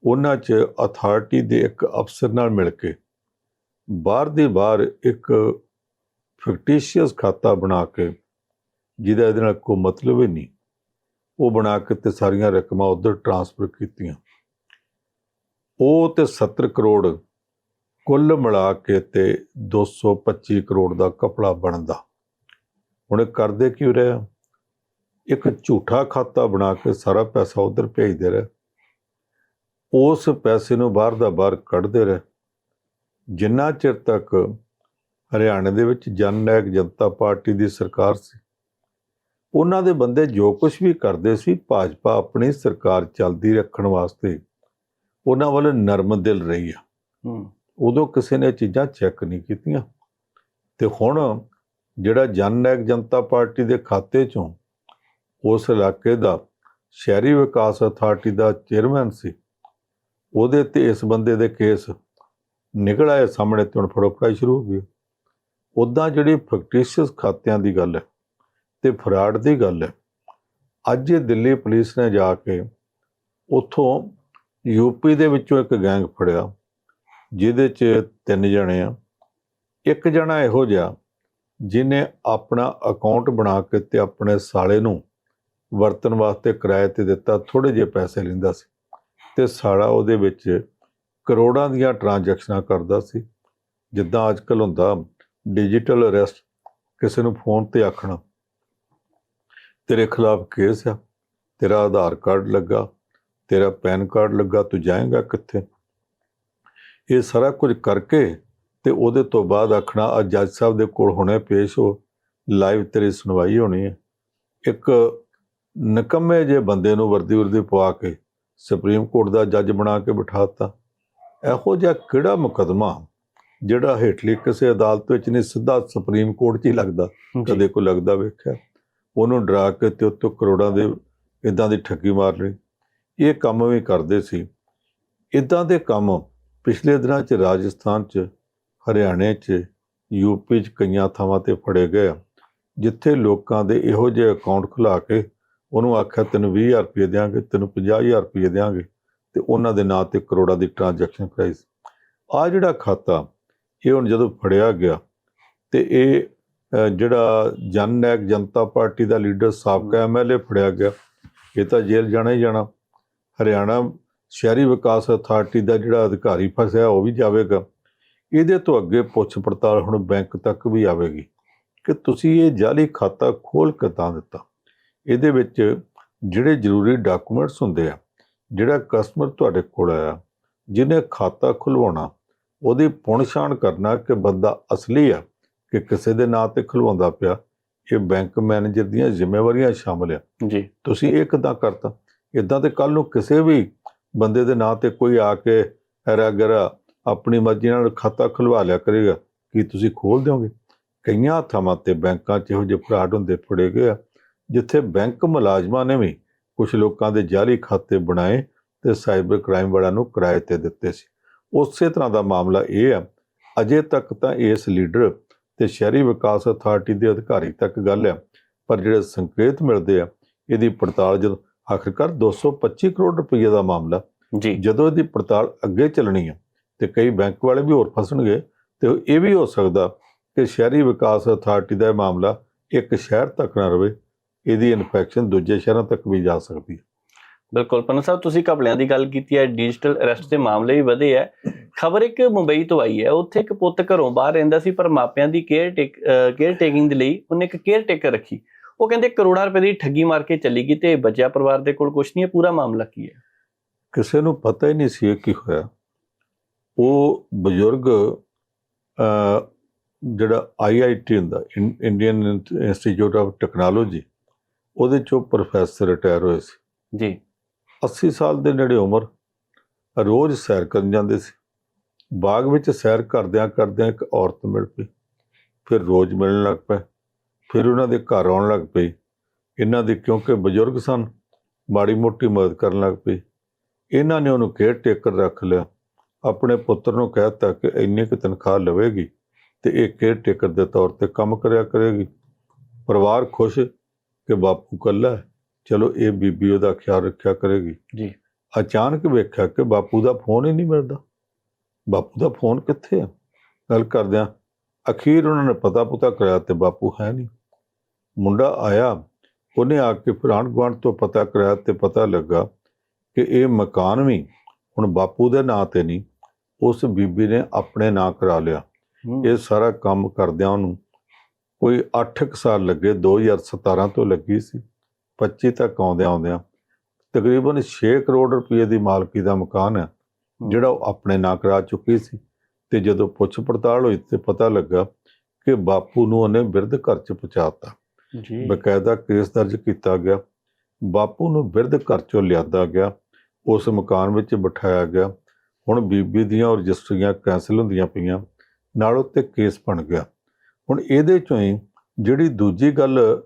ਉਹਨਾਂ 'ਚ ਅਥਾਰਟੀ ਦੇ ਇੱਕ ਅਫਸਰ ਨਾਲ ਮਿਲ ਕੇ ਬਾਹਰ ਦੇ ਬਾਹਰ ਇੱਕ ਫਿਕਟੀਸ਼ੀਅਸ ਖਾਤਾ ਬਣਾ ਕੇ, ਜਿਹਦਾ ਇਹਦੇ ਨਾਲ ਕੋਈ ਮਤਲਬ ਹੀ ਨਹੀਂ, ਉਹ ਬਣਾ ਕੇ ਤੇ ਸਾਰੀਆਂ ਰਕਮਾਂ ਉਧਰ ਟ੍ਰਾਂਸਫਰ ਕੀਤੀਆਂ। ਉਹ ਤੇ 70 ਕਰੋੜ ਕੁੱਲ ਮਿਲਾ ਕੇ ਤੇ 225 ਕਰੋੜ ਦਾ ਕਪੜਾ ਬਣਦਾ। ਹੁਣ ਇਹ ਕਰਦੇ ਕਿਉਂ ਰਿਹਾ ਇੱਕ ਝੂਠਾ ਖਾਤਾ ਬਣਾ ਕੇ ਸਾਰਾ ਪੈਸਾ ਉਧਰ ਭੇਜਦੇ ਰਹੇ। ਉਸ ਪੈਸੇ ਨੂੰ ਬਾਹਰ ਦਾ ਬਾਹਰ ਕੱਢਦੇ ਰਹੇ। ਜਿੰਨਾ ਚਿਰ ਤੱਕ ਹਰਿਆਣੇ ਦੇ ਵਿੱਚ ਜਨਨਾਇਕ ਜਨਤਾ ਪਾਰਟੀ ਦੀ ਸਰਕਾਰ ਸੀ, ਉਹਨਾਂ ਦੇ ਬੰਦੇ ਜੋ ਕੁਝ ਵੀ ਕਰਦੇ ਸੀ, ਭਾਜਪਾ ਆਪਣੀ ਸਰਕਾਰ ਚੱਲਦੀ ਰੱਖਣ ਵਾਸਤੇ ਉਹਨਾਂ ਵੱਲ ਨਰਮ ਦਿਲ ਰਹੀ ਆ। ਹੂੰ। ਉਦੋਂ ਕਿਸੇ ਨੇ ਚੀਜ਼ਾਂ ਚੈੱਕ ਨਹੀਂ ਕੀਤੀਆਂ। ਤੇ ਹੁਣ ਜਿਹੜਾ ਜਨ ਨਾਇਕ ਜਨਤਾ ਪਾਰਟੀ ਦੇ ਖਾਤੇ ਚੋਂ ਉਸ ਇਲਾਕੇ ਦਾ ਸ਼ਹਿਰੀ ਵਿਕਾਸ ਅਥਾਰਟੀ ਦਾ ਚੇਅਰਮੈਨ ਸੀ ਉਹਦੇ ਤੇ ਇਸ ਬੰਦੇ ਦੇ ਕੇਸ ਨਿਕਲ ਆਏ ਸਾਹਮਣੇ ਤੇ ਹੁਣ ਫੜੋ ਫੜਾਈ ਸ਼ੁਰੂ ਹੋ ਗਈ ਉਦਾਂ ਜਿਹੜੀ ਫੈਕਟਰੀਸ਼ੀਅਸ ਖਾਤਿਆਂ ਦੀ ਗੱਲ ਹੈ ਤੇ ਫਰਾਡ ਦੀ ਗੱਲ ਹੈ ਅੱਜ ਇਹ ਦਿੱਲੀ ਪੁਲਿਸ ਨੇ ਜਾ ਕੇ ਉਥੋਂ ਯੂਪੀ ਦੇ ਵਿੱਚੋਂ ਇੱਕ ਗੈਂਗ ਫੜਿਆ, ਜਿਹਦੇ 'ਚ ਤਿੰਨ ਜਣੇ ਆ। ਇੱਕ ਜਣਾ ਇਹੋ ਜਿਹਾ, ਜਿਹਨੇ ਆਪਣਾ ਅਕਾਊਂਟ ਬਣਾ ਕੇ ਤੇ ਆਪਣੇ ਸਾਲੇ ਨੂੰ ਵਰਤਣ ਵਾਸਤੇ ਕਿਰਾਏ ਤੇ ਦਿੱਤਾ ਥੋੜੇ ਜਿਹੇ ਪੈਸੇ ਲੈਂਦਾ ਸੀ ਤੇ ਸਾਲਾ ਉਹਦੇ ਵਿੱਚ ਕਰੋੜਾਂ ਦੀਆਂ ਟ੍ਰਾਂਜੈਕਸ਼ਨਾਂ ਕਰਦਾ ਸੀ। ਜਿੱਦਾਂ ਅੱਜਕੱਲ ਹੁੰਦਾ ਡਿਜੀਟਲ ਅਰੈਸਟ ਕਿਸੇ ਨੂੰ ਫੋਨ ਤੇ ਆਖਣਾ। ਤੇਰੇ ਖਿਲਾਫ ਕੇਸ ਆ, ਤੇਰਾ ਆਧਾਰ ਕਾਰਡ ਲੱਗਾ ਤੇਰਾ ਪੈਨ ਕਾਰਡ ਲੱਗਾ ਤੂੰ ਜਾਏਂਗਾ ਕਿੱਥੇ? ਇਹ ਸਾਰਾ ਕੁਝ ਕਰਕੇ ਤੇ ਉਹਦੇ ਤੋਂ ਬਾਅਦ ਆਖਣਾ ਆ ਜੱਜ ਸਾਹਿਬ ਦੇ ਕੋਲ ਹੁਣੇ ਪੇਸ਼ ਹੋ ਲਾਈਵ ਤੇਰੀ ਸੁਣਵਾਈ ਹੋਣੀ ਹੈ। ਇੱਕ ਨਕਮੇ ਜੇ ਬੰਦੇ ਨੂੰ ਵਰਦੀ ਵਰਦੀ ਪਵਾ ਕੇ ਸੁਪਰੀਮ ਕੋਰਟ ਦਾ ਜੱਜ ਬਣਾ ਕੇ ਬਿਠਾਤਾ। ਇਹੋ ਜਿਹਾ ਕਿਹੜਾ ਮੁਕਦਮਾ? ਜਿਹੜਾ ਹੇਠਲੀ ਕਿਸੇ ਅਦਾਲਤ ਵਿੱਚ ਨਹੀਂ ਸਿੱਧਾ ਸੁਪਰੀਮ ਕੋਰਟ 'ਚ ਹੀ ਲੱਗਦਾ ਕਦੇ ਕੋਈ ਲੱਗਦਾ ਵੇਖਿਆ? ਉਹਨੂੰ ਡਰਾ ਕੇ ਤੇ ਉੱਤੋਂ ਕਰੋੜਾਂ ਦੇ ਇਦਾਂ ਦੀ ਠੱਗੀ ਮਾਰ ਲਈ। ਇਹ ਕੰਮ ਵੀ ਕਰਦੇ ਸੀ। ਇਦਾਂ ਦੇ ਕੰਮ ਪਿਛਲੇ ਦਿਨਾਂ 'ਚ ਰਾਜਸਥਾਨ 'ਚ ਹਰਿਆਣੇ 'ਚ ਯੂਪੀ 'ਚ ਕਈਆਂ ਥਾਵਾਂ ਤੇ ਫੜੇ ਗਏ। ਜਿੱਥੇ ਲੋਕਾਂ ਦੇ ਇਹੋ ਜਿਹੇ ਅਕਾਊਂਟ ਖੁਲਾ ਕੇ ਉਹਨੂੰ ਆਖਿਆ ਤੈਨੂੰ 20000 ਰੁਪਏ ਦੇਾਂਗੇ ਤੈਨੂੰ 50000 ਰੁਪਏ ਦੇਾਂਗੇ ਤੇ ਉਹਨਾਂ ਦੇ ਨਾਂ ਤੇ ਕਰੋੜਾਂ ਦੀ ਟ੍ਰਾਂਜੈਕਸ਼ਨ ਕਰਾਈ ਆ ਜਿਹੜਾ ਖਾਤਾ ਇਹ ਹੁਣ ਜਦੋਂ ਫੜਿਆ ਗਿਆ ਤੇ ਇਹ ਜਿਹੜਾ ਜਨ ਨਾਇਕ ਜਨਤਾ ਪਾਰਟੀ ਦਾ ਲੀਡਰ ਸਾਬਕਾ ਐਮਐਲਏ ਫੜਿਆ ਗਿਆ ਇਹ ਤਾਂ ਜੇਲ੍ਹ ਜਾਣਾ ਹੀ ਜਾਣਾ। ਹਰਿਆਣਾ ਸ਼ਹਿਰੀ ਵਿਕਾਸ ਅਥਾਰਟੀ ਦਾ ਜਿਹੜਾ ਅਧਿਕਾਰੀ ਫਸਿਆ ਉਹ ਵੀ ਜਾਵੇਗਾ। ਇਹਦੇ ਤੋਂ ਅੱਗੇ ਪੁੱਛ ਪੜਤਾਲ ਹੁਣ ਬੈਂਕ ਤੱਕ ਵੀ ਆਵੇਗੀ। ਕਿ ਤੁਸੀਂ ਇਹ ਜਾਲੀ ਖਾਤਾ ਖੋਲ ਕਿੱਦਾਂ ਦਿੱਤਾ। ਇਹਦੇ ਵਿੱਚ ਜਿਹੜੇ ਜ਼ਰੂਰੀ ਡਾਕੂਮੈਂਟਸ ਹੁੰਦੇ ਆ ਜਿਹੜਾ ਕਸਟਮਰ ਤੁਹਾਡੇ ਕੋਲ ਆਇਆ ਜਿਹਨੇ ਖਾਤਾ ਖੁਲਵਾਉਣਾ ਉਹਦੀ ਪੁਣਛਾਣ ਕਰਨਾ ਕਿ ਬੰਦਾ ਅਸਲੀ ਆ ਕਿ ਕਿਸੇ ਦੇ ਨਾਂ ਤੇ ਖੁਲਵਾਉਂਦਾ ਪਿਆ ਇਹ ਬੈਂਕ ਮੈਨੇਜਰ ਦੀਆਂ ਜ਼ਿੰਮੇਵਾਰੀਆਂ ਸ਼ਾਮਲ ਆ। ਜੀ। ਤੁਸੀਂ ਇਹ ਕਿੱਦਾਂ ਕਰਤਾ? ਇਦਾਂ ਤੇ ਕੱਲ ਨੂੰ ਕਿਸੇ ਵੀ ਬੰਦੇ ਦੇ ਨਾਂ ਤੇ ਕੋਈ ਆ ਕੇ ਹੈਰਾ ਗਰਾ ਆਪਣੀ ਮਰਜ਼ੀ ਨਾਲ ਖਾਤਾ ਖੁਲਵਾ ਲਿਆ ਕਰੇਗਾ, ਕੀ ਤੁਸੀਂ ਖੋਲ ਦਿਓਗੇ? ਕਈਆਂ ਥਾਵਾਂ ਤੇ ਬੈਂਕਾਂ 'ਚ ਇਹੋ ਜਿਹੇ ਫਰਾਡ ਹੁੰਦੇ ਫੜੇ ਗਏ ਆ, ਜਿੱਥੇ ਬੈਂਕ ਮੁਲਾਜ਼ਮਾਂ ਨੇ ਵੀ ਕੁਝ ਲੋਕਾਂ ਦੇ ਜਾਲੀ ਖਾਤੇ ਬਣਾਏ ਤੇ ਸਾਈਬਰ ਕ੍ਰਾਈਮ ਵਾਲਿਆਂ ਨੂੰ ਕਿਰਾਏ ਤੇ ਦਿੱਤੇ ਸੀ। ਉਸੇ ਤਰ੍ਹਾਂ ਦਾ ਮਾਮਲਾ ਇਹ ਆ, ਅਜੇ ਤੱਕ ਤਾਂ ਇਸ ਲੀਡਰ ਤੇ ਸ਼ਹਿਰੀ ਵਿਕਾਸ ਅਥਾਰਟੀ ਦੇ ਅਧਿਕਾਰੀ ਤੱਕ ਗੱਲ ਆ, ਪਰ ਜਿਹੜੇ ਸੰਕੇਤ ਮਿਲਦੇ ਆ, ਇਹਦੀ ਪੜਤਾਲ ਜਦੋਂ ਆਖਿਰਕਾਰ 225 ਕਰੋੜ ਰੁਪਏ ਦਾ ਮਾਮਲਾ। ਜੀ। ਜਦੋਂ ਇਹਦੀ ਪੜਤਾਲ ਅੱਗੇ ਚੱਲਣੀ ਆ ਤੇ ਕਈ ਬੈਂਕ ਵਾਲੇ ਵੀ ਹੋਰ ਫਸਣਗੇ ਤੇ ਇਹ ਵੀ ਹੋ ਸਕਦਾ ਕਿ ਸ਼ਹਿਰੀ ਵਿਕਾਸ ਅਥਾਰਟੀ ਦਾ ਇਹ ਮਾਮਲਾ ਇੱਕ ਸ਼ਹਿਰ ਤੱਕ ਨਾ ਰਵੇ ਇਹਦੀ ਇਨਫੈਕਸ਼ਨ ਦੂਜੇ ਸ਼ਹਿਰਾਂ ਤੱਕ ਵੀ ਜਾ ਸਕਦੀ ਹੈ ਬਿਲਕੁਲ ਪਨੂ ਸਾਹਿਬ ਤੁਸੀਂ ਘਪਲਿਆਂ ਦੀ ਗੱਲ ਕੀਤੀ ਹੈ ਡਿਜੀਟਲ ਅਰੈਸਟ ਦੇ ਮਾਮਲੇ ਵੀ ਵਧੇ ਹੈ ਖਬਰ ਇੱਕ ਮੁੰਬਈ ਤੋਂ ਆਈ ਹੈ ਉੱਥੇ ਇੱਕ ਪੁੱਤ ਘਰੋਂ ਬਾਹਰ ਰਹਿੰਦਾ ਸੀ ਪਰ ਮਾਪਿਆਂ ਦੀ ਕੇਅਰ ਟੇਕ ਕੇਅਰ ਟੇਕਿੰਗ ਦੇ ਲਈ ਉਹਨੇ ਇੱਕ ਕੇਅਰ ਟੇਕਰ ਰੱਖੀ। ਉਹ ਕਹਿੰਦੇ ਕਰੋੜਾਂ ਰੁਪਏ ਦੀ ਠੱਗੀ ਮਾਰ ਕੇ ਚਲੀ ਗਈ ਤੇ ਬੱਚਿਆ ਪਰਿਵਾਰ ਦੇ ਕੋਲ ਕੁਝ ਨਹੀਂ ਹੈ ਪੂਰਾ ਮਾਮਲਾ ਕੀ ਹੈ? ਕਿਸੇ ਨੂੰ ਪਤਾ ਹੀ ਨਹੀਂ ਸੀ ਇਹ ਕੀ ਹੋਇਆ। ਉਹ ਬਜ਼ੁਰਗ ਜਿਹੜਾ ਆਈਆਈਟੀ ਹੁੰਦਾ ਇੰਡੀਅਨ ਇੰਸਟੀਚਿਊਟ ਆਫ ਟੈਕਨੋਲੋਜੀ ਉਹਦੇ ਚੋਂ ਪ੍ਰੋਫੈਸਰ ਰਿਟਾਇਰ ਹੋਏ ਸੀ। ਜੀ। 80 ਸਾਲ ਦੇ ਨੇੜੇ ਉਮਰ ਰੋਜ਼ ਸੈਰ ਕਰਨ ਜਾਂਦੇ ਸੀ। ਬਾਗ ਵਿੱਚ ਸੈਰ ਕਰਦਿਆਂ ਕਰਦਿਆਂ ਇੱਕ ਔਰਤ ਮਿਲ ਪਈ ਫਿਰ ਰੋਜ਼ ਮਿਲਣ ਲੱਗ ਪਏ। ਫਿਰ ਉਹਨਾਂ ਦੇ ਘਰ ਆਉਣ ਲੱਗ ਪਈ। ਇਹਨਾਂ ਦੇ ਕਿਉਂਕਿ ਬਜ਼ੁਰਗ ਸਨ ਮਾੜੀ ਮੋਟੀ ਮਦਦ ਕਰਨ ਲੱਗ ਪਈ। ਇਹਨਾਂ ਨੇ ਉਹਨੂੰ ਕੇਅਰ ਟੇਕਰ ਰੱਖ ਲਿਆ। ਆਪਣੇ ਪੁੱਤਰ ਨੂੰ ਕਹਿ ਦਿੱਤਾ ਕਿ ਇੰਨੀ ਕੁ ਤਨਖਾਹ ਲਵੇਗੀ ਤੇ ਇਹ ਕੇਅਰ ਟੇਕਰ ਦੇ ਤੌਰ ਤੇ ਕੰਮ ਕਰਿਆ ਕਰੇਗੀ। ਪਰਿਵਾਰ ਖੁਸ਼ ਕਿ ਬਾਪੂ ਕੱਲਾ ਹੈ। ਚਲੋ ਇਹ ਬੀਬੀ ਉਹਦਾ ਖਿਆਲ ਰੱਖਿਆ ਕਰੇਗੀ। ਜੀ। ਅਚਾਨਕ ਵੇਖਿਆ ਕਿ ਬਾਪੂ ਦਾ ਫੋਨ ਹੀ ਨਹੀਂ ਮਿਲਦਾ। ਬਾਪੂ ਦਾ ਫੋਨ ਕਿੱਥੇ ਆ? ਗੱਲ ਕਰਦਿਆਂ ਅਖੀਰ ਉਹਨਾਂ ਨੇ ਪਤਾ ਪੁਤਾ ਕਰਿਆ ਤੇ ਬਾਪੂ ਹੈ ਨਹੀਂ। ਮੁੰਡਾ ਆਇਆ ਉਹਨੇ ਆ ਕੇ ਫਰਾਨ ਗੁਆਂਢ ਤੋਂ ਪਤਾ ਕਰਿਆ ਤੇ ਪਤਾ ਲੱਗਾ ਕਿ ਇਹ ਮਕਾਨ ਵੀ ਹੁਣ ਬਾਪੂ ਦੇ ਨਾਂ ਤੇ ਨਹੀਂ ਉਸ ਬੀਬੀ ਨੇ ਆਪਣੇ ਨਾਂ ਕਰਾ ਲਿਆ। ਇਹ ਸਾਰਾ ਕੰਮ ਕਰਦਿਆਂ ਉਹਨੂੰ ਕੋਈ 8 ਸਾਲ ਲੱਗੇ 2017 ਤੋਂ ਲੱਗੀ ਸੀ 25 ਤੱਕ ਆਉਂਦਿਆਂ ਆਉਂਦਿਆਂ। ਤਕਰੀਬਨ 6 ਕਰੋੜ ਰੁਪਏ ਦੀ ਮਾਲਕੀ ਦਾ ਮਕਾਨ ਹੈ। ਜਿਹੜਾ ਉਹ ਆਪਣੇ ਨਾਂ ਕਰਾ ਚੁੱਕੀ ਸੀ। ਤੇ ਜਦੋਂ ਪੁੱਛ ਪੜਤਾਲ ਹੋਈ ਤੇ ਪਤਾ ਲੱਗਾ ਕਿ ਬਾਪੂ ਨੂੰ ਉਹਨੇ ਬਿਰਧ ਘਰ ਚ ਪਹੁੰਚਾਤਾ ਜੀ। ਬਕਾਇਦਾ ਕੇਸ ਦਰਜ ਕੀਤਾ ਗਿਆ। ਬਾਪੂ ਨੂੰ ਬਿਰਧ ਘਰ ਚੋਂ ਲਿਆਂਦਾ ਗਿਆ। ਉਸ ਮਕਾਨ ਵਿੱਚ ਬਿਠਾਇਆ ਗਿਆ। ਹੁਣ ਬੀਬੀ ਦੀਆਂ ਰਜਿਸਟਰੀਆਂ ਕੈਂਸਲ ਹੁੰਦੀਆਂ ਪਈਆਂ। ਨਾਲ ਉੱਤੇ ਕੇਸ ਬਣ ਗਿਆ। ਹੁਣ ਇਹਦੇ ਚੋਂ ਹੀ ਜਿਹੜੀ ਦੂਜੀ ਗੱਲ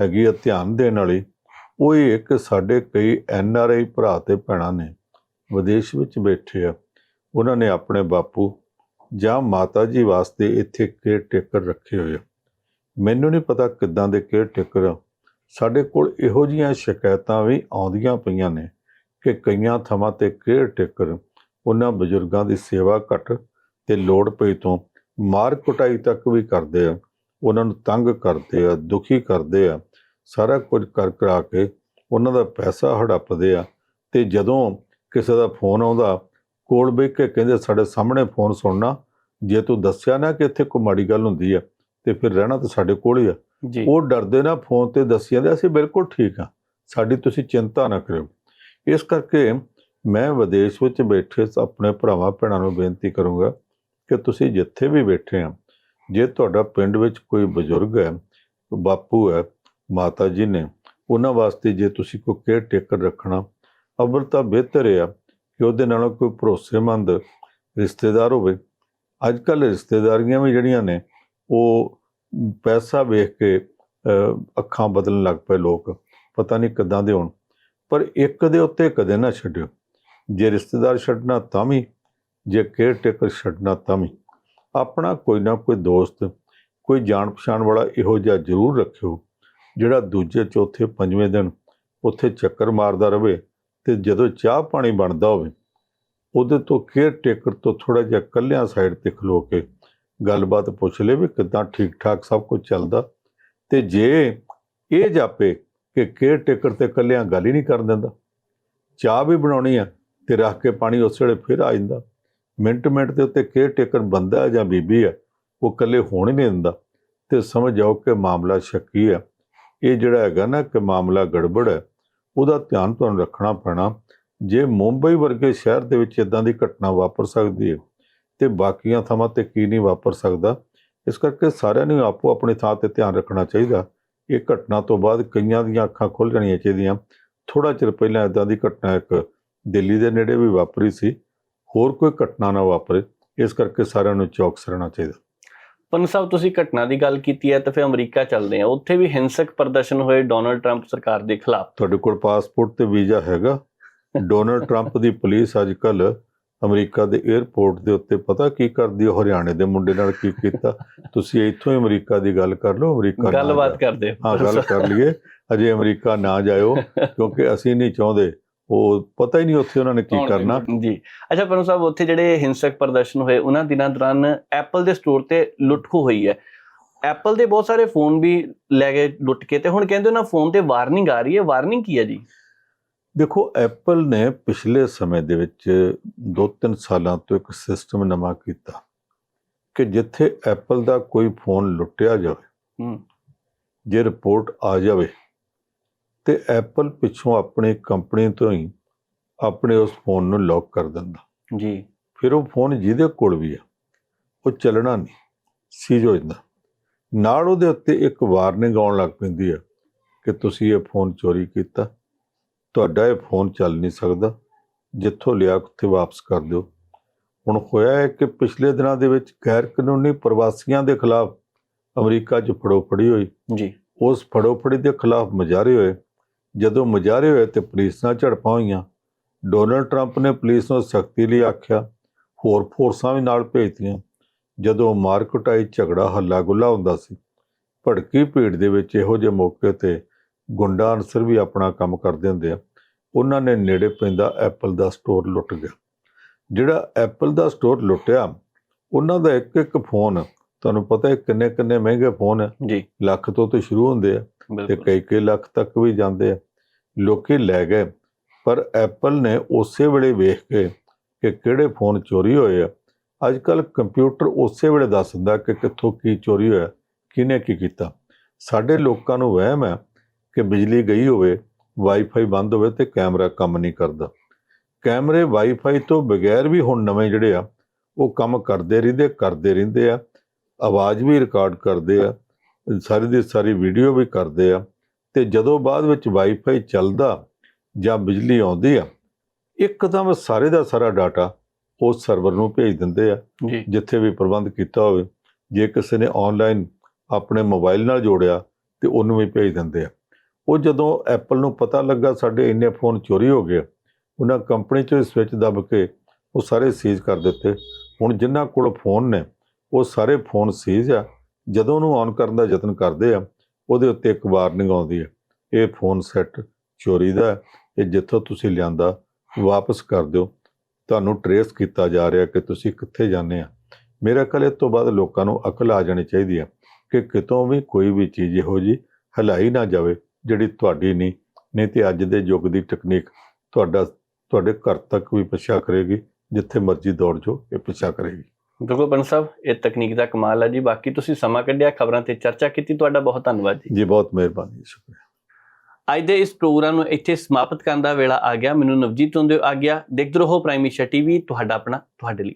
ਹੈਗੀ ਆ ਧਿਆਨ ਦੇਣ ਵਾਲੀ, ਉਹ ਇਹ ਕਿ ਸਾਡੇ ਕਈ ਐਨ ਆਰ ਆਈ ਭਰਾ ਤੇ ਭੈਣਾਂ ਨੇ ਵਿਦੇਸ਼ ਵਿੱਚ ਬੈਠੇ ਆ। ਉਹਨਾਂ ਨੇ ਆਪਣੇ ਬਾਪੂ ਜਾਂ ਮਾਤਾ ਜੀ ਵਾਸਤੇ ਇੱਥੇ ਕੇਅਰ ਟੇਕਰ ਰੱਖੇ ਹੋਏ ਆ। ਮੈਨੂੰ ਨਹੀਂ ਪਤਾ ਕਿੱਦਾਂ ਦੇ ਕੇਅਰ ਟੇਕਰ ਸਾਡੇ ਕੋਲ ਇਹੋ ਜੀਆਂ ਸ਼ਿਕਾਇਤਾਂ ਵੀ ਆਉਂਦੀਆਂ ਪਈਆਂ ਨੇ ਕਿ ਕਈਆਂ ਥਾਵਾਂ ਤੇ ਕੇਅਰ ਟੇਕਰ ਉਹਨਾਂ ਬਜ਼ੁਰਗਾਂ ਦੀ ਸੇਵਾ ਘੱਟ ਤੇ ਲੋੜ ਪਈ ਤੋਂ ਮਾਰ ਕੁਟਾਈ ਤੱਕ ਵੀ ਕਰਦੇ ਆ। ਉਹਨਾਂ ਨੂੰ ਤੰਗ ਕਰਦੇ ਆ, ਦੁਖੀ ਕਰਦੇ ਆ। ਸਾਰਾ ਕੁਝ ਕਰ ਕਰਾ ਕੇ ਉਹਨਾਂ ਦਾ ਪੈਸਾ ਹੜੱਪਦੇ ਆ ਤੇ ਜਦੋਂ ਕਿਸੇ ਦਾ ਫੋਨ ਆਉਂਦਾ, ਕੋਲ ਬੈਠ ਕੇ ਕਹਿੰਦੇ, ਸਾਡੇ ਸਾਹਮਣੇ ਫੋਨ ਸੁਣਨਾ। ਜੇ ਤੂੰ ਦੱਸਿਆ ਨਾ ਕਿ ਇੱਥੇ ਕੋਈ ਮਾੜੀ ਗੱਲ ਹੁੰਦੀ ਆ ਤੇ ਫਿਰ ਰਹਿਣਾ ਤਾਂ ਸਾਡੇ ਕੋਲ ਹੀ ਆ। ਉਹ ਡਰਦੇ ਨਾ ਫੋਨ ਤੇ ਦੱਸੀ ਜਾਂਦੇ ਅਸੀਂ ਬਿਲਕੁਲ ਠੀਕ ਆ। ਸਾਡੀ ਤੁਸੀਂ ਚਿੰਤਾ ਨਾ ਕਰਿਓ। ਇਸ ਕਰਕੇ ਮੈਂ ਵਿਦੇਸ਼ ਵਿੱਚ ਬੈਠੇ ਆਪਣੇ ਭਰਾਵਾਂ ਭੈਣਾਂ ਨੂੰ ਬੇਨਤੀ ਕਰੂੰਗਾ ਕਿ ਤੁਸੀਂ ਜਿੱਥੇ ਵੀ ਬੈਠੇ ਆ ਜੇ ਤੁਹਾਡਾ ਪਿੰਡ ਵਿੱਚ ਕੋਈ ਬਜ਼ੁਰਗ ਹੈ ਬਾਪੂ ਹੈ ਮਾਤਾ ਜੀ ਨੇ ਉਹਨਾਂ ਵਾਸਤੇ ਜੇ ਤੁਸੀਂ ਕੋਈ ਕੇਅਰ ਟੇਕਰ ਰੱਖਣਾ ਅਵਲ ਤਾਂ ਬਿਹਤਰ ਹੈ ਕਿ ਉਹਦੇ ਨਾਲੋਂ ਕੋਈ ਭਰੋਸੇਮੰਦ ਰਿਸ਼ਤੇਦਾਰ ਹੋਵੇ। ਅੱਜ ਕੱਲ੍ਹ ਰਿਸ਼ਤੇਦਾਰੀਆਂ ਵੀ ਜਿਹੜੀਆਂ ਨੇ ਉਹ ਪੈਸਾ ਵੇਖ ਕੇ ਅੱਖਾਂ ਬਦਲਣ ਲੱਗ ਪਏ ਲੋਕ। ਪਤਾ ਨਹੀਂ ਕਿੱਦਾਂ ਦੇ ਹੋਣ। ਪਰ ਇੱਕ ਦੇ ਉੱਤੇ ਕਦੇ ਨਾ ਛੱਡਿਓ। ਜੇ ਰਿਸ਼ਤੇਦਾਰ ਛੱਡਣਾ ਤਾਂ ਵੀ, ਜੇ ਕੇਅਰ ਟੇਕਰ ਛੱਡਣਾ ਤਾਂ ਵੀ। ਆਪਣਾ ਕੋਈ ਨਾ ਕੋਈ ਦੋਸਤ, ਕੋਈ ਜਾਣ ਪਛਾਣ ਵਾਲਾ ਇਹੋ ਜਿਹਾ ਜ਼ਰੂਰ ਰੱਖਿਓ, ਜਿਹੜਾ ਦੂਜੇ ਚੌਥੇ ਪੰਜਵੇਂ ਦਿਨ ਉੱਥੇ ਚੱਕਰ ਮਾਰਦਾ ਰਵੇ ਤੇ ਜਦੋਂ ਚਾਹ ਪਾਣੀ ਬਣਦਾ ਹੋਵੇ, ਉਹਦੇ ਤੋਂ ਕੇਅਰ ਟੇਕਰ ਤੋਂ ਥੋੜਾ ਜਿਹਾ ਕੱਲਿਆਂ ਸਾਈਡ ਤੇ ਖਲੋ ਕੇ ਗੱਲਬਾਤ ਪੁੱਛ ਲਏ ਵੀ ਕਿਦਾਂ ਠੀਕ ਠਾਕ ਸਭ ਕੁਝ ਚੱਲਦਾ। ਤੇ ਜੇ ਇਹ ਜਾਪੇ ਕਿ ਕੇਅਰ ਟੇਕਰ ਤੇ ਕੱਲਿਆਂ ਗੱਲ ਹੀ ਨਹੀਂ ਕਰਨ ਦਿੰਦਾ। ਚਾਹ ਵੀ ਬਣਾਉਣੀ ਆ ਤੇ ਰੱਖ ਕੇ ਪਾਣੀ ਉਸ ਵੇਲੇ ਫਿਰ ਆ ਜਾਂਦਾ। ਮਿੰਟ ਮਿੰਟ ਦੇ ਉੱਤੇ ਕੇਅਰ ਟੇਕਰ ਬੰਦਾ ਜਾਂ ਬੀਬੀ ਹੈ ਉਹ ਇਕੱਲੇ ਹੋਣ ਹੀ ਨਹੀਂ ਦਿੰਦਾ। ਤੇ ਸਮਝ ਜਾਓ ਕਿ ਮਾਮਲਾ ਸ਼ੱਕੀ ਆ। ਇਹ ਜਿਹੜਾ ਹੈਗਾ ਨਾ ਕਿ ਮਾਮਲਾ ਗੜਬੜ ਹੈ ਉਹਦਾ ਧਿਆਨ ਤੁਹਾਨੂੰ ਰੱਖਣਾ ਪੈਣਾ। ਜੇ ਮੁੰਬਈ ਵਰਗੇ ਸ਼ਹਿਰ ਦੇ ਵਿੱਚ ਇਦਾਂ ਦੀ ਘਟਨਾ ਵਾਪਰ ਸਕਦੀ ਹੈ ਤੇ ਬਾਕੀਆਂ ਥਾਵਾਂ ਤੇ ਕੀ ਨਹੀਂ ਵਾਪਰ ਸਕਦਾ। ਇਸ ਕਰਕੇ ਸਾਰਿਆਂ ਨੂੰ ਆਪੋ ਆਪਣੀ ਥਾਂ ਤੇ ਧਿਆਨ ਰੱਖਣਾ ਚਾਹੀਦਾ। ਇਹ ਘਟਨਾ ਤੋਂ ਬਾਅਦ ਕਈਆਂ ਦੀਆਂ ਅੱਖਾਂ ਖੁੱਲ ਜਾਣੀਆਂ ਚਾਹੀਦੀਆਂ। ਥੋੜਾ ਚਿਰ ਪਹਿਲਾਂ ਇਦਾਂ ਦੀ ਘਟਨਾ ਇੱਕ ਦਿੱਲੀ ਦੇ ਨੇੜੇ ਵੀ ਵਾਪਰੀ ਸੀ। ਹੋਰ ਕੋਈ ਘਟਨਾ ਨਾ ਵਾਪਰੇ। ਇਸ ਕਰਕੇ ਸਾਰਿਆਂ ਨੂੰ ਚੌਕਸ ਰਹਿਣਾ ਚਾਹੀਦਾ। ਪੰਨੂ ਸਾਹਿਬ ਤੁਸੀਂ ਘਟਨਾ ਦੀ ਗੱਲ ਕੀਤੀ ਹੈ ਤਾਂ ਫਿਰ ਅਮਰੀਕਾ ਚੱਲਦੇ ਆ ਉੱਥੇ ਵੀ ਹਿੰਸਕ ਪ੍ਰਦਰਸ਼ਨ ਹੋਏ ਡੋਨਲਡ ਟਰੰਪ ਸਰਕਾਰ ਦੇ ਖਿਲਾਫ। ਤੁਹਾਡੇ ਕੋਲ ਪਾਸਪੋਰਟ ਤੇ ਵੀਜ਼ਾ ਹੈਗਾ। ਡੋਨਲਡ ਟਰੰਪ ਦੀ ਪੁਲਿਸ ਅੱਜ ਕੱਲ ਅਮਰੀਕਾ ਦੇ 에ਅਰਪੋਰਟ ਦੇ ਉੱਤੇ ਪਤਾ ਕੀ ਕਰਦੀ ਹਰਿਆਣੇ ਦੇ ਮੁੰਡੇ ਨਾਲ ਕੀ ਕੀਤਾ? ਤੁਸੀਂ ਇੱਥੋਂ ਹੀ ਅਮਰੀਕਾ ਦੀ ਗੱਲ ਕਰ ਲਓ ਅਮਰੀਕਾ ਗੱਲਬਾਤ। ਕਰਦੇ ਹਾਂ ਗੱਲ ਕਰ ਲਈਏ। ਅਜੇ ਅਮਰੀਕਾ ਨਾ ਜਾਇਓ ਕਿਉਂਕਿ ਅਸੀਂ ਨਹੀਂ ਚਾਹੁੰਦੇ। ਉਹ ਪਤਾ ਹੀ ਨਹੀਂ ਉੱਥੇ ਉਹਨਾਂ ਨੇ ਕੀ ਕਰਨਾ। ਜੀ। ਅੱਛਾ ਪੰਨੂ ਸਾਹਿਬ ਉੱਥੇ ਜਿਹੜੇ ਹਿੰਸਕ ਪ੍ਰਦਰਸ਼ਨ ਹੋਏ ਉਹਨਾਂ ਦਿਨਾਂ ਦੌਰਾਨ ਐਪਲ ਦੇ ਸਟੋਰ ਤੇ ਲੁੱਟਖੋ ਹੋਈ ਹੈ। ਐਪਲ ਦੇ ਬਹੁਤ ਸਾਰੇ ਫੋਨ ਵੀ ਲੈ ਗਏ ਲੁੱਟ ਕੇ ਤੇ ਹੁਣ ਕਹਿੰਦੇ ਉਹਨਾਂ ਫੋਨ ਤੇ ਵਾਰਨਿੰਗ ਆ ਰਹੀ ਹੈ। ਵਾਰਨਿੰਗ ਕੀ ਹੈ ਜੀ? ਦੇਖੋ ਐਪਲ ਨੇ ਪਿਛਲੇ ਸਮੇਂ ਦੇ ਵਿੱਚ 2-3 ਸਾਲਾਂ ਤੋਂ ਇੱਕ ਸਿਸਟਮ ਨਵਾਂ ਕੀਤਾ ਕਿ ਜਿੱਥੇ ਐਪਲ ਦਾ ਕੋਈ ਫੋਨ ਲੁੱਟਿਆ ਜਾਵੇ ਹੂੰ। ਜੇ ਰਿਪੋਰਟ ਆ ਜਾਵੇ ਤੇ ਐਪਲ ਪਿੱਛੋਂ ਆਪਣੀ ਕੰਪਨੀ ਤੋਂ ਹੀ ਆਪਣੇ ਉਸ ਫੋਨ ਨੂੰ ਲੌਕ ਕਰ ਦਿੰਦਾ। ਜੀ। ਫਿਰ ਉਹ ਫੋਨ ਜਿਹਦੇ ਕੋਲ ਵੀ ਆ ਉਹ ਚੱਲਣਾ ਨਹੀਂ ਸੀਜ਼ ਹੋ ਜਾਂਦਾ। ਨਾਲ ਉਹਦੇ ਉੱਤੇ ਇੱਕ ਵਾਰਨਿੰਗ ਆਉਣ ਲੱਗ ਪੈਂਦੀ ਹੈ ਕਿ ਤੁਸੀਂ ਇਹ ਫੋਨ ਚੋਰੀ ਕੀਤਾ। ਤੁਹਾਡਾ ਇਹ ਫੋਨ ਚੱਲ ਨਹੀਂ ਸਕਦਾ। ਜਿੱਥੋਂ ਲਿਆ ਉੱਥੇ ਵਾਪਸ ਕਰ ਦਿਓ। ਹੁਣ ਹੋਇਆ ਹੈ ਕਿ ਪਿਛਲੇ ਦਿਨਾਂ ਦੇ ਵਿੱਚ ਗੈਰ ਕਾਨੂੰਨੀ ਪ੍ਰਵਾਸੀਆਂ ਦੇ ਖਿਲਾਫ ਅਮਰੀਕਾ 'ਚ ਫੜੋ ਫੜੀ ਹੋਈ। ਜੀ। ਉਸ ਫੜੋ ਫੜੀ ਦੇ ਖਿਲਾਫ ਮੁਜ਼ਾਹਰੇ ਹੋਏ। ਜਦੋਂ ਮੁਜ਼ਾਹਰੇ ਹੋਏ ਤੇ ਪੁਲਿਸ ਨਾਲ ਝੜਪਾਂ ਹੋਈਆਂ। ਡੋਨਲਡ ਟਰੰਪ ਨੇ ਪੁਲਿਸ ਨੂੰ ਸਖਤੀ ਲਈ ਆਖਿਆ। ਹੋਰ ਫੋਰਸਾਂ ਵੀ ਨਾਲ ਭੇਜਤੀਆਂ। ਜਦੋਂ ਮਾਰਕਟਾਈ ਝਗੜਾ ਹੱਲਾ ਗੁੱਲਾ ਹੁੰਦਾ ਸੀ ਭੜਕੀ ਭੀੜ ਦੇ ਵਿੱਚ ਇਹੋ ਜਿਹੇ ਮੌਕੇ ਤੇ ਗੁੰਡਾ ਅਨਸਰ ਵੀ ਆਪਣਾ ਕੰਮ ਕਰਦੇ ਹੁੰਦੇ ਆ। ਉਹਨਾਂ ਨੇ ਨੇੜੇ ਪੈਂਦਾ ਐਪਲ ਦਾ ਸਟੋਰ ਲੁੱਟ ਗਿਆ। ਜਿਹੜਾ ਐਪਲ ਦਾ ਸਟੋਰ ਲੁੱਟਿਆ ਉਹਨਾਂ ਦਾ ਇੱਕ ਇੱਕ ਫੋਨ ਤੁਹਾਨੂੰ ਪਤਾ ਹੈ ਕਿੰਨੇ ਕਿੰਨੇ ਮਹਿੰਗੇ ਫੋਨ ਹੈ ਜੀ। ਲੱਖ ਤੋਂ ਤੇ ਸ਼ੁਰੂ ਹੁੰਦੇ ਆ ਤੇ ਕਈ ਕਈ ਲੱਖ ਤੱਕ ਵੀ ਜਾਂਦੇ ਆ। ਲੋਕੀ ਲੈ ਗਏ ਪਰ ਐਪਲ ਨੇ ਉਸੇ ਵੇਲੇ ਵੇਖ ਕੇ ਕਿ ਕਿਹੜੇ ਫੋਨ ਚੋਰੀ ਹੋਏ ਆ। ਅੱਜ ਕੱਲ ਕੰਪਿਊਟਰ ਉਸੇ ਵੇਲੇ ਦੱਸ ਦਿੰਦਾ ਕਿ ਕਿੱਥੋਂ ਕੀ ਚੋਰੀ ਹੋਇਆ ਕਿਹਨੇ ਕੀ ਕੀਤਾ। ਸਾਡੇ ਲੋਕਾਂ ਨੂੰ ਵਹਿਮ ਹੈ ਕਿ ਬਿਜਲੀ ਗਈ ਹੋਵੇ ਵਾਈਫਾਈ ਬੰਦ ਹੋਵੇ ਤੇ ਕੈਮਰਾ ਕੰਮ ਨਹੀਂ ਕਰਦਾ। ਕੈਮਰੇ ਵਾਈਫਾਈ ਤੋਂ ਬਗੈਰ ਵੀ ਹੁਣ ਨਵੇਂ ਜਿਹੜੇ ਆ ਉਹ ਕੰਮ ਕਰਦੇ ਰਹਿੰਦੇ ਕਰਦੇ ਰਹਿੰਦੇ ਆ। ਆਵਾਜ਼ ਵੀ ਰਿਕਾਰਡ ਕਰਦੇ ਆ ਸਾਰੀ ਦੀ ਸਾਰੀ ਵੀਡੀਓ ਵੀ ਕਰਦੇ ਆ। ਤੇ ਜਦੋਂ ਬਾਅਦ ਵਿੱਚ ਵਾਈਫਾਈ ਚੱਲਦਾ ਜਾਂ ਬਿਜਲੀ ਆਉਂਦੀ ਆ ਇੱਕਦਮ ਸਾਰੇ ਦਾ ਸਾਰਾ ਡਾਟਾ ਉਸ ਸਰਵਰ ਨੂੰ ਭੇਜ ਦਿੰਦੇ ਆ ਜਿੱਥੇ ਵੀ ਪ੍ਰਬੰਧ ਕੀਤਾ ਹੋਵੇ। ਜੇ ਕਿਸੇ ਨੇ ਆਨਲਾਈਨ ਆਪਣੇ ਮੋਬਾਈਲ ਨਾਲ ਜੋੜਿਆ ਤੇ ਉਹਨੂੰ ਵੀ ਭੇਜ ਦਿੰਦੇ ਆ। ਉਹ ਜਦੋਂ ਐਪਲ ਨੂੰ ਪਤਾ ਲੱਗਾ ਸਾਡੇ ਇੰਨੇ ਫੋਨ ਚੋਰੀ ਹੋ ਗਏ, ਉਹਨਾਂ ਕੰਪਨੀ ਚੋਂ ਸਵਿਚ ਦੱਬ ਕੇ ਉਹ ਸਾਰੇ ਸੀਜ਼ ਕਰ ਦਿੱਤੇ। ਹੁਣ ਜਿਨ੍ਹਾਂ ਕੋਲ ਫੋਨ ਨੇ, ਉਹ ਸਾਰੇ ਫੋਨ ਸੀਜ਼ ਆ। ਜਦੋਂ ਉਹਨੂੰ ਔਨ ਕਰਨ ਦਾ ਯਤਨ ਕਰਦੇ ਆ, ਉਹਦੇ ਉੱਤੇ ਇੱਕ ਵਾਰਨਿੰਗ ਆਉਂਦੀ ਹੈ ਇਹ ਫੋਨ ਸੈੱਟ ਚੋਰੀ ਦਾ ਇਹ ਜਿੱਥੋਂ ਤੁਸੀਂ ਲਿਆਂਦਾ, ਵਾਪਸ ਕਰ ਦਿਓ। ਤੁਹਾਨੂੰ ਟਰੇਸ ਕੀਤਾ ਜਾ ਰਿਹਾ ਕਿ ਤੁਸੀਂ ਕਿੱਥੇ ਜਾਂਦੇ ਆ। ਮੇਰਾ ਖਿਆਲ ਇਸ ਤੋਂ ਬਾਅਦ ਲੋਕਾਂ ਨੂੰ ਅਕਲ ਆ ਜਾਣੀ ਚਾਹੀਦੀ ਹੈ ਕਿ ਕਿਤੋਂ ਵੀ ਕੋਈ ਵੀ ਚੀਜ਼ ਇਹੋ ਜੀ ਹਲਾਈ ਨਾ ਜਾਵੇ। ਜਿਹੜੀ ਤੁਹਾਡੀ ਨਹੀਂ ਨਹੀਂ ਤੇ ਅੱਜ ਦੇ ਯੁੱਗ ਦੀ ਟੈਕਨੀਕ ਤੁਹਾਡਾ ਤੁਹਾਡੇ ਘਰ ਤੱਕ ਵੀ ਪਿੱਛਾ ਕਰੇਗੀ ਜਿੱਥੇ ਮਰਜ਼ੀ ਦੌੜ ਜਾਓ ਇਹ ਪਿੱਛਾ ਕਰੇਗੀ। ਬਿਲਕੁਲ ਪੰਨੂ ਸਾਹਿਬ ਇਹ ਤਕਨੀਕ ਦਾ ਕਮਾਲ ਹੈ ਜੀ। ਬਾਕੀ ਤੁਸੀਂ ਸਮਾਂ ਕੱਢਿਆ ਖਬਰਾਂ ਤੇ ਚਰਚਾ ਕੀਤੀ ਤੁਹਾਡਾ ਬਹੁਤ ਧੰਨਵਾਦ ਜੀ। ਜੀ ਬਹੁਤ ਮਿਹਰਬਾਨੀ ਸ਼ੁਕਰੀਆ। ਅੱਜ ਦੇ ਇਸ ਪ੍ਰੋਗਰਾਮ ਨੂੰ ਇੱਥੇ ਸਮਾਪਤ ਕਰਨ ਦਾ ਵੇਲਾ ਆ ਗਿਆ। ਮੈਨੂੰ ਨਵਜੀਤ ਹੁੰਦੇ ਆ ਗਿਆ। ਦੇਖਦੇ ਰਹੋ ਪ੍ਰਾਈਮ ਏਸ਼ੀਆ ਟੀਵੀ ਤੁਹਾਡਾ ਆਪਣਾ ਤੁਹਾਡੇ ਲਈ।